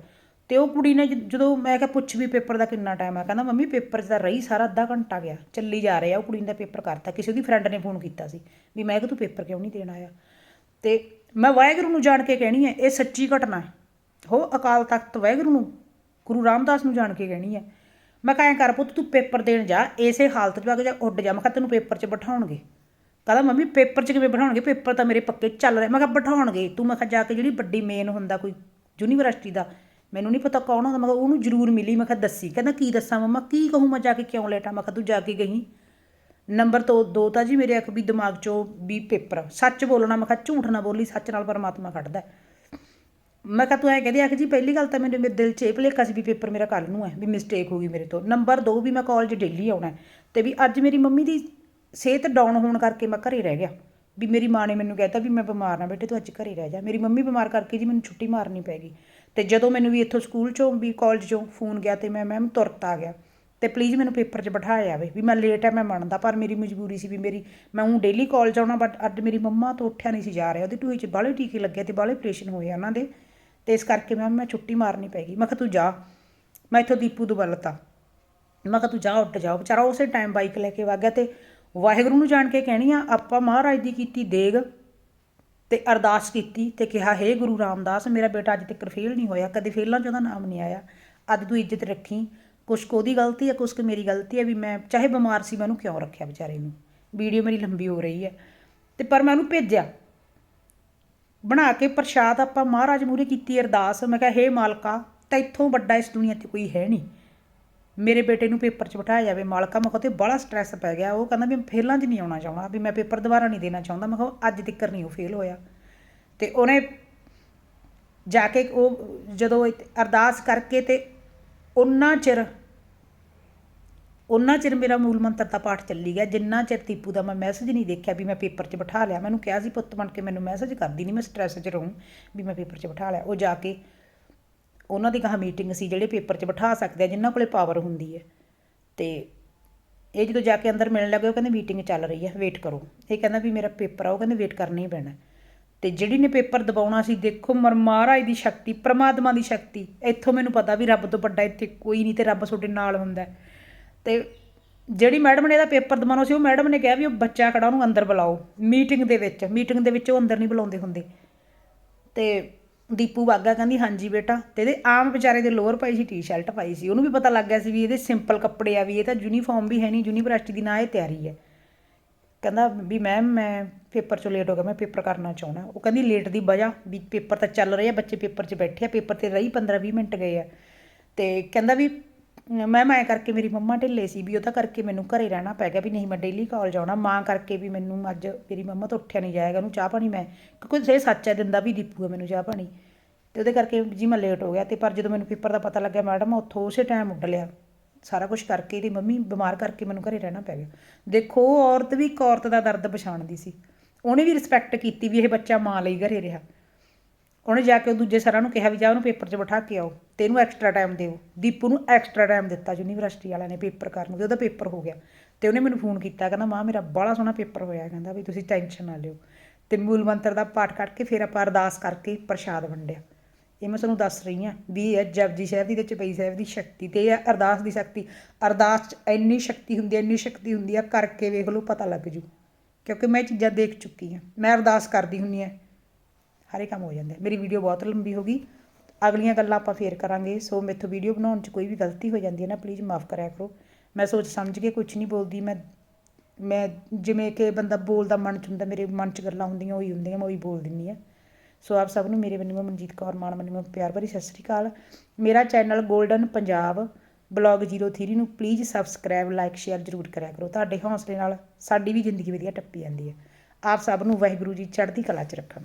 S1: ਅਤੇ ਉਹ ਕੁੜੀ ਨੇ ਜਦੋਂ ਮੈਂ ਕਿਹਾ ਪੁੱਛ ਵੀ ਪੇਪਰ ਦਾ ਕਿੰਨਾ ਟਾਈਮ ਆ, ਕਹਿੰਦਾ ਮੰਮੀ ਪੇਪਰ 'ਚ ਤਾਂ ਰਹੀ ਸਾਰਾ ਅੱਧਾ ਘੰਟਾ ਗਿਆ, ਚੱਲੀ ਜਾ ਰਿਹਾ, ਉਹ ਕੁੜੀ ਨੇ ਪੇਪਰ ਕਰਤਾ, ਕਿਸੇ ਉਹਦੀ ਫਰੈਂਡ ਨੇ ਫੋਨ ਕੀਤਾ ਸੀ, ਵੀ ਮੈਂ ਕਿ ਤੂੰ ਪੇਪਰ ਕਿਉਂ ਨਹੀਂ ਦੇਣ ਆਇਆ? ਤੇ ਮੈਂ ਵਾਹਿਗੁਰੂ ਨੂੰ ਜਾਣ ਕੇ ਕਹਿਣੀ ਹੈ, ਇਹ ਸੱਚੀ ਘਟਨਾ ਹੈ, ਹੋ ਅਕਾਲ ਤਖਤ ਵਾਹਿਗੁਰੂ ਨੂੰ, ਗੁਰੂ ਰਾਮਦਾਸ ਨੂੰ ਜਾਣ ਕੇ ਕਹਿਣੀ ਹੈ। ਮੈਂ ਕਹਾਂ ਕਰ ਪੁੱਤ, ਤੂੰ ਪੇਪਰ ਦੇਣ ਜਾ, ਇਸੇ ਹਾਲਤ 'ਚ ਵਗ ਜਾ, ਉੱਡ ਜਾ, ਮੈਂ ਕਿਹਾ ਤੈਨੂੰ ਪੇਪਰ 'ਚ ਬਿਠਾਉਣਗੇ। ਕਹਿੰਦਾ ਮੰਮੀ ਪੇਪਰ 'ਚ ਕਿਵੇਂ ਬਿਠਾਉਣਗੇ? ਪੇਪਰ ਤਾਂ ਮੇਰੇ ਪੱਕੇ ਚੱਲ ਰਹੇ, ਮੈਂ ਕਿਹਾ ਬਿਠਾਉਣਗੇ, ਤੂੰ ਮੈਂ ਕਿਹਾ ਜਾ ਕੇ ਜਿਹੜੀ ਵੱਡੀ ਮੇਨ ਹੁੰਦਾ ਕੋਈ, ਯੂਨੀਵਰਸਿਟੀ ਦਾ ਮੈਨੂੰ ਨਹੀਂ ਪਤਾ ਕੌਣ ਹੁੰਦਾ ਮੈਂ ਕਿਹਾ ਉਹਨੂੰ ਜ਼ਰੂਰ ਮਿਲੀ, ਮੈਂ ਕਿਹਾ ਦੱਸੀ, ਕਹਿੰਦਾ ਕੀ ਦੱਸਾਂ ਮੰਮਾ, ਕੀ ਕਹੂੰ ਮੈਂ ਜਾ ਕੇ ਕਿਉਂ ਲੇਟਾਂ? ਮੈਂ ਕਿਹਾ ਤੂੰ ਜਾ ਕੇ ਗਈ ਨੰਬਰ ਤੋਂ ਦੋ ਤਾਂ ਜੀ ਮੇਰੇ ਅੱਖ ਵੀ ਦਿਮਾਗ 'ਚੋਂ ਵੀ ਪੇਪਰ ਸੱਚ ਬੋਲਣਾ, ਮੈਂ ਕਿਹਾ ਝੂਠ ਨਾ ਬੋਲੀ, ਸੱਚ ਨਾਲ ਪਰਮਾਤਮਾ ਖੜਦਾ ਮੈਂ ਕਿਹਾ ਤੂੰ ਐ ਕਹਦੀ ਆਖ ਜੀ, ਪਹਿਲੀ ਗੱਲ ਤਾਂ ਮੈਨੂੰ ਮੇਰੇ ਦਿਲ 'ਚ ਇਹ ਭਲੇਖਾ ਸੀ ਵੀ ਪੇਪਰ ਮੇਰਾ ਕੱਲ ਨੂੰ ਹੈ, ਵੀ ਮਿਸਟੇਕ ਹੋ ਗਈ ਮੇਰੇ ਤੋਂ। ਨੰਬਰ 2 ਵੀ ਮੈਂ ਕਾਲਜ ਡੇਲੀ ਆਉਣਾ ਹੈ। ਤੇ ਵੀ ਅੱਜ ਮੇਰੀ ਮੰਮੀ ਦੀ ਸਿਹਤ ਡਾਊਨ ਹੋਣ ਕਰਕੇ ਮੈਂ ਘਰੇ ਰਹਿ ਗਿਆ। ਵੀ ਮੇਰੀ ਮਾਂ ਨੇ ਮੈਨੂੰ ਕਹਿਤਾ ਵੀ ਮੈਂ ਬਿਮਾਰ ਨਾ ਬੇਟੇ ਤੂੰ ਅੱਜ ਘਰੇ ਰਹਿ ਜਾ। ਮੇਰੀ ਮੰਮੀ ਬਿਮਾਰ ਕਰਕੇ ਜੀ ਮੈਨੂੰ ਛੁੱਟੀ ਮਾਰਨੀ ਪੈ ਗਈ। ਅਤੇ ਜਦੋਂ ਮੈਨੂੰ ਵੀ ਇੱਥੋਂ ਸਕੂਲ ਚੋਂ ਵੀ ਕੋਲਜ ਚੋਂ ਫੋਨ ਗਿਆ ਅਤੇ ਮੈਂ ਮੈਮ ਤੁਰਤ ਆ ਗਿਆ। ਅਤੇ ਪਲੀਜ਼ ਮੈਨੂੰ ਪੇਪਰ 'ਚ ਬਿਠਾਇਆ ਜਾਵੇ ਵੀ ਮੈਂ ਲੇਟ ਹੈ ਮੈਂ ਮੰਨਦਾ, ਪਰ ਮੇਰੀ ਮਜਬੂਰੀ ਸੀ ਵੀ ਮੇਰੀ, ਮੈਂ ਉਹ ਡੇਲੀ ਕਾਲਜ ਆਉਣਾ ਬਟ ਅੱਜ ਮੇਰੀ ਮੰਮਾ ਤੋਂ ਉੱਠਿਆ ਨਹੀਂ ਸੀ ਜਾ ਰਿਹਾ। ਉਹਦੀ ਟੂਈ 'ਚ ਬਾਹਲੇ ਟੀਕੇ ਲੱਗੇ ਅਤੇ ਬਾਹਲੇ ਆਪਰੇਸ਼ਨ ਹੋਏ ਆ ਉਹਨਾਂ ਦੇ। ਅਤੇ ਇਸ ਕਰਕੇ ਮੈਮ ਮੈਂ ਛੁੱਟੀ ਮਾਰਨੀ ਪੈ ਗਈ। ਮੈਂ ਕਿਹਾ ਤੂੰ ਜਾ। ਮੈਂ ਇੱਥੋਂ ਦੀਪੂ ਤੋਂ ਬਲਤਾ। ਮੈਂ ਕਿਹਾ ਤੂੰ ਜਾ, ਉੱਠ ਜਾ। ਵਿਚਾਰਾ ਉਸੇ ਟਾਈਮ ਬਾਈਕ ਲੈ ਕੇ ਵਗ ਗਿਆ ਤੇ ਵਾਹਿਗੁਰੂ ਨੂੰ ਜਾਣ ਕੇ ਕਹਿਣੀ ਆ, ਆਪਾਂ ਮਹਾਰਾਜ ਦੀ ਕੀਤੀ ਦੇਗ ਤੇ ਅਰਦਾਸ ਕੀਤੀ ਤੇ ਕਿਹਾ, ਹੇ ਗੁਰੂ ਰਾਮਦਾਸ, ਮੇਰਾ ਬੇਟਾ ਅੱਜ ਤੱਕ ਫੇਲ ਨਹੀਂ ਹੋਇਆ, ਕਦੇ ਫੇਲਾਂ 'ਚ ਉਹਦਾ ਨਾਮ ਨਹੀਂ ਆਇਆ। ਅੱਜ ਤੂੰ ਇੱਜ਼ਤ ਰੱਖੀ। ਕੁਛ ਕੁ ਉਹਦੀ ਗਲਤੀ ਹੈ, ਕੁਛ ਕੁ ਮੇਰੀ ਗਲਤੀ ਹੈ, ਵੀ ਮੈਂ ਚਾਹੇ ਬਿਮਾਰ ਸੀ, ਮੈਂ ਉਹਨੂੰ ਕਿਉਂ ਰੱਖਿਆ ਵਿਚਾਰੇ ਨੂੰ? ਵੀਡੀਓ ਮੇਰੀ ਲੰਬੀ ਹੋ ਰਹੀ ਹੈ। ਤੇ ਪਰ ਮੈਂ ਉਹਨੂੰ ਭੇਜਿਆ। ਬਣਾ ਕੇ ਪ੍ਰਸ਼ਾਦ ਆਪਾਂ ਮਹਾਰਾਜ ਮੂਰੇ ਕੀਤੀ, ਅਰਦਾਸ। ਮੈਂ ਕਿਹਾ, ਹੇ ਮਾਲਕਾ ਤੈਥੋਂ ਵੱਡਾ ਇਸ ਦੁਨੀਆ ਤੇ ਕੋਈ ਹੈ ਨਹੀਂ। ਮੇਰੇ ਬੇਟੇ ਨੂੰ ਪੇਪਰ 'ਚ ਬਿਠਾਇਆ ਜਾਵੇ ਮਾਲਕਾ, ਮੈਂ ਕਿਹਾ ਤੇ ਬੜਾ ਸਟ੍ਰੈਸ ਪੈ ਗਿਆ। ਉਹ ਕਹਿੰਦਾ ਵੀ ਫੇਲਾਂ 'ਚ ਨਹੀਂ ਆਉਣਾ ਚਾਹੁੰਦਾ, ਵੀ ਮੈਂ ਪੇਪਰ ਦੁਬਾਰਾ ਨਹੀਂ ਦੇਣਾ ਚਾਹੁੰਦਾ। ਮੈਂ ਕਿਹਾ ਅੱਜ ਤੱਕ ਨਹੀਂ ਉਹ ਫੇਲ ਹੋਇਆ। ਤੇ ਉਹਨੇ ਜਾ ਕੇ ਉਹ ਜਦੋਂ ਅਰਦਾਸ ਕਰਕੇ ਤੇ ਉਹਨਾਂ ਚਿਰ ਉਹਨਾਂ ਚਿਰ ਮੇਰਾ ਮੂਲ ਮੰਤਰ ਦਾ ਪਾਠ ਚੱਲੀ ਗਿਆ। ਜਿੰਨਾ ਚਿਰ ਦੀਪੂ ਦਾ ਮੈਂ ਮੈਸੇਜ ਨਹੀਂ ਦੇਖਿਆ ਵੀ ਮੈਂ ਪੇਪਰ 'ਚ ਬਿਠਾ ਲਿਆ। ਮੈਨੂੰ ਕਿਹਾ ਸੀ, ਪੁੱਤ ਬਣ ਕੇ ਮੈਨੂੰ ਮੈਸੇਜ ਕਰਦੀ ਨਹੀਂ ਮੈਂ ਸਟ੍ਰੈਸ 'ਚ ਰਹੂੰ ਵੀ ਮੈਂ ਪੇਪਰ 'ਚ ਬਿਠਾ ਲਿਆ। ਉਹ ਜਾ ਕੇ ਉਹਨਾਂ ਦੀ ਕਹਾ ਮੀਟਿੰਗ ਸੀ ਜਿਹੜੇ ਪੇਪਰ 'ਚ ਬਿਠਾ ਸਕਦੇ ਆ, ਜਿਨ੍ਹਾਂ ਕੋਲੇ ਪਾਵਰ ਹੁੰਦੀ ਹੈ। ਤੇ ਇਹ ਜਦੋਂ ਜਾ ਕੇ ਅੰਦਰ ਮਿਲਣ ਲੱਗੇ, ਉਹ ਕਹਿੰਦੇ ਮੀਟਿੰਗ ਚੱਲ ਰਹੀ ਹੈ ਵੇਟ ਕਰੋ। ਇਹ ਕਹਿੰਦਾ ਵੀ ਮੇਰਾ ਪੇਪਰ ਆ, ਉਹ ਕਹਿੰਦੇ ਵੇਟ ਕਰਨਾ ਹੀ ਪੈਣਾ। ਤੇ ਜਿਹੜੀ ਨੇ ਪੇਪਰ ਦਬਾਉਣਾ ਸੀ, ਦੇਖੋ ਮਰ, ਮਹਾਰਾਜ ਦੀ ਸ਼ਕਤੀ, ਪ੍ਰਮਾਤਮਾ ਦੀ ਸ਼ਕਤੀ। ਇੱਥੋਂ ਮੈਨੂੰ ਪਤਾ ਵੀ ਰੱਬ ਤੋਂ ਵੱਡਾ ਇੱਥੇ ਕੋਈ ਨਹੀਂ ਤੇ ਰੱਬ ਤੁਹਾਡੇ ਨਾਲ ਹੁੰਦਾ ਹੈ। ਤੇ ਜਿਹੜੀ ਮੈਡਮ ਨੇ ਇਹਦਾ ਪੇਪਰ ਦਬਾਉਣਾ ਸੀ, ਉਹ ਮੈਡਮ ਨੇ ਕਿਹਾ ਵੀ ਉਹ ਬੱਚਾ ਖੜਾ, ਉਹਨੂੰ ਅੰਦਰ ਬੁਲਾਓ। ਮੀਟਿੰਗ ਦੇ ਵਿੱਚ ਮੀਟਿੰਗ ਦੇ ਵਿੱਚ ਉਹ ਅੰਦਰ ਨਹੀਂ ਬੁਲਾਉਂਦੇ ਹੁੰਦੇ। ਤੇ ਦੀਪੂ ਬਾਗਾ ਕਹਿੰਦੀ, ਹਾਂਜੀ ਬੇਟਾ। ਤੇ ਇਹਦੇ ਆਮ ਵਿਚਾਰੇ ਦੇ ਲੋਅਰ ਪਾਈ ਸੀ, ਟੀ-ਸ਼ਰਟ ਪਾਈ ਸੀ। ਉਹਨੂੰ ਵੀ ਪਤਾ ਲੱਗ ਗਿਆ ਸੀ ਵੀ ਇਹਦੇ ਸਿੰਪਲ ਕੱਪੜੇ ਆ, ਵੀ ਇਹ ਤਾਂ ਯੂਨੀਫਾਰਮ ਵੀ ਹੈ ਨਹੀਂ ਯੂਨੀਵਰਸਿਟੀ ਦੀ ਨਾ ਇਹ ਤਿਆਰੀ ਹੈ। ਕਹਿੰਦਾ ਵੀ ਮੈਮ, ਮੈਂ ਪੇਪਰ ਚੋਂ ਲੇਟ ਹੋ ਗਿਆ, ਮੈਂ ਪੇਪਰ ਕਰਨਾ ਚਾਹੁੰਦਾ। ਉਹ ਕਹਿੰਦੀ ਲੇਟ ਦੀ ਵਜ੍ਹਾ ਵੀ ਪੇਪਰ ਤਾਂ ਚੱਲ ਰਿਹਾ ਬੱਚੇ ਪੇਪਰ 'ਚ ਬੈਠੇ ਆ, ਪੇਪਰ ਤੇ ਰਹੀ 15 20 ਮਿੰਟ ਗਏ ਆ। ਤੇ ਕਹਿੰਦਾ ਵੀ ਮੈਂ ਮੈਂ ਕਰਕੇ ਮੇਰੀ ਮੰਮਾ ਢਿੱਲੇ ਸੀ ਵੀ ਉਹਦਾ ਕਰਕੇ ਮੈਨੂੰ ਘਰੇ ਰਹਿਣਾ ਪੈ ਗਿਆ ਵੀ ਨਹੀਂ ਮੈਂ ਡੇਲੀ ਕਾਲਜ ਆਉਣਾ ਮਾਂ ਕਰਕੇ ਵੀ ਮੈਨੂੰ ਅੱਜ ਮੇਰੀ ਮੰਮਾ ਤੋਂ ਉੱਠਿਆ ਨਹੀਂ ਜਾਏਗਾ, ਉਹਨੂੰ ਚਾਹ ਪਾਣੀ ਮੈਂ ਕਿਉਂਕਿ ਇਹ ਸੱਚ ਹੈ ਦਿੰਦਾ ਵੀ ਦੀਪੂ ਹੈ ਮੈਨੂੰ ਚਾਹ ਪਾਣੀ। ਤੇ ਉਹਦੇ ਕਰਕੇ ਜੀ ਮੈਂ ਲੇਟ ਹੋ ਗਿਆ ਤੇ ਪਰ ਜਦੋਂ ਮੈਨੂੰ ਪੇਪਰ ਦਾ ਪਤਾ ਲੱਗਿਆ ਮੈਡਮ ਉੱਥੋਂ ਉਸੇ ਟਾਈਮ ਉੱਡ ਲਿਆ। ਸਾਰਾ ਕੁਝ ਕਰਕੇ ਇਹਦੀ ਮੰਮੀ ਬਿਮਾਰ ਕਰਕੇ ਮੈਨੂੰ ਘਰੇ ਰਹਿਣਾ ਪੈ ਗਿਆ। ਦੇਖੋ, ਉਹ ਔਰਤ ਵੀ ਇੱਕ ਔਰਤ ਦਾ ਦਰਦ ਪਛਾਣਦੀ ਸੀ। ਉਹਨੇ ਵੀ ਰਿਸਪੈਕਟ ਕੀਤੀ ਵੀ ਇਹ ਬੱਚਾ ਮਾਂ ਲਈ ਘਰੇ ਰਿਹਾ। ਉਹਨੇ ਜਾ ਕੇ ਉਹ ਦੂਜੇ ਸਰਾਂ ਨੂੰ ਕਿਹਾ ਵੀ ਜਾ ਉਹਨੂੰ ਪੇਪਰ 'ਚ ਬਿਠਾ ਕੇ ਆਓ ਤੇ ਇਹਨੂੰ ਐਕਸਟਰਾ ਟਾਈਮ ਦਿਓ। ਦੀਪੂ ਨੂੰ ਐਕਸਟਰਾ ਟਾਈਮ ਦਿੱਤਾ ਯੂਨੀਵਰਸਿਟੀ ਵਾਲਿਆਂ ਨੇ ਪੇਪਰ ਕਰਨ ਨੂੰ, ਤੇ ਉਹਦਾ ਪੇਪਰ ਹੋ ਗਿਆ। ਤੇ ਉਹਨੇ ਮੈਨੂੰ ਫੋਨ ਕੀਤਾ, ਕਹਿੰਦਾ, ਮਾਂ, ਮੇਰਾ ਬੜਾ ਸੋਹਣਾ ਪੇਪਰ ਹੋਇਆ ਕਹਿੰਦਾ ਵੀ ਤੁਸੀਂ ਟੈਨਸ਼ਨ ਨਾ ਲਿਓ। ਤੇ ਮੂਲ ਮੰਤਰ ਦਾ ਪਾਠ ਕਰਕੇ ਫਿਰ ਆਪਾਂ ਅਰਦਾਸ ਕਰਕੇ ਪ੍ਰਸ਼ਾਦ ਵੰਡਿਆ। ਇਹ ਮੈਂ ਤੁਹਾਨੂੰ ਦੱਸ ਰਹੀ ਹਾਂ ਵੀ ਇਹ ਜਪਜੀ ਸਾਹਿਬ ਦੀ ਤੇ ਚਪਈ ਸਾਹਿਬ ਦੀ ਸ਼ਕਤੀ ਤੇ ਇਹ ਹੈ ਅਰਦਾਸ ਦੀ ਸ਼ਕਤੀ। ਅਰਦਾਸ 'ਚ ਇੰਨੀ ਸ਼ਕਤੀ ਹੁੰਦੀ ਹੈ, ਇੰਨੀ ਸ਼ਕਤੀ ਹੁੰਦੀ ਆ ਕਰਕੇ ਵੇਖ ਲਓ, ਪਤਾ ਲੱਗ ਜੂ। ਕਿਉਂਕਿ ਮੈਂ ਇਹ ਚੀਜ਼ਾਂ ਦੇਖ ਚੁੱਕੀ ਹਾਂ। ਮੈਂ ਅਰਦਾਸ ਕਰਦੀ ਹੁੰਨੀ ਆ ਸਾਰੇ ਕੰਮ ਹੋ ਜਾਂਦੇ ਮੇਰੀ ਵੀਡੀਓ ਬਹੁਤ ਲੰਬੀ ਹੋ ਗਈ। ਅਗਲੀਆਂ ਗੱਲਾਂ ਆਪਾਂ ਫੇਰ ਕਰਾਂਗੇ। ਸੋ ਮੇਥੋਂ ਵੀਡੀਓ ਬਣਾਉਣ 'ਚ ਕੋਈ ਵੀ ਗਲਤੀ ਹੋ ਜਾਂਦੀ ਹੈ ਨਾ ਪਲੀਜ਼ ਮਾਫ ਕਰਿਆ ਕਰੋ। ਮੈਂ ਸੋਚ ਸਮਝ ਕੇ ਕੁਝ ਨਹੀਂ ਬੋਲਦੀ। ਮੈਂ ਮੈਂ ਜਿਵੇਂ ਕਿ ਬੰਦਾ ਬੋਲਦਾ ਮਨ 'ਚ ਹੁੰਦਾ, ਮੇਰੇ ਮਨ 'ਚ ਗੱਲਾਂ ਹੁੰਦੀਆਂ, ਉਹੀ ਹੁੰਦੀਆਂ, ਮੈਂ ਉਹੀ ਬੋਲ ਦਿੰਦੀ ਆ ਸੋ ਆਪ ਸਭ ਨੂੰ ਮੇਰੇ ਵੱਲੋਂ ਮਨਜੀਤ ਕੌਰ ਮਾਨ ਵੱਲੋਂ ਪਿਆਰ ਭਰੀ ਸਤਿ ਸ੍ਰੀ ਅਕਾਲ। ਮੇਰਾ ਚੈਨਲ 골ਡਨ ਪੰਜਾਬ ਬਲੌਗ 03 ਨੂੰ ਪਲੀਜ਼ ਸਬਸਕ੍ਰਾਈਬ ਲਾਈਕ ਸ਼ੇਅਰ ਜ਼ਰੂਰ ਕਰਿਆ ਕਰੋ। ਤੁਹਾਡੇ ਹੌਸਲੇ ਨਾਲ ਸਾਡੀ ਵੀ ਜ਼ਿੰਦਗੀ ਵਧੀਆ ਟੱਪੀ ਜਾਂਦੀ ਹੈ। ਆਪ ਸਭ ਨੂੰ ਵਾਹਿਗੁਰੂ ਜੀ ਚੜ੍ਹਦੀ ਕਲਾ 'ਚ ਰੱਖਣ।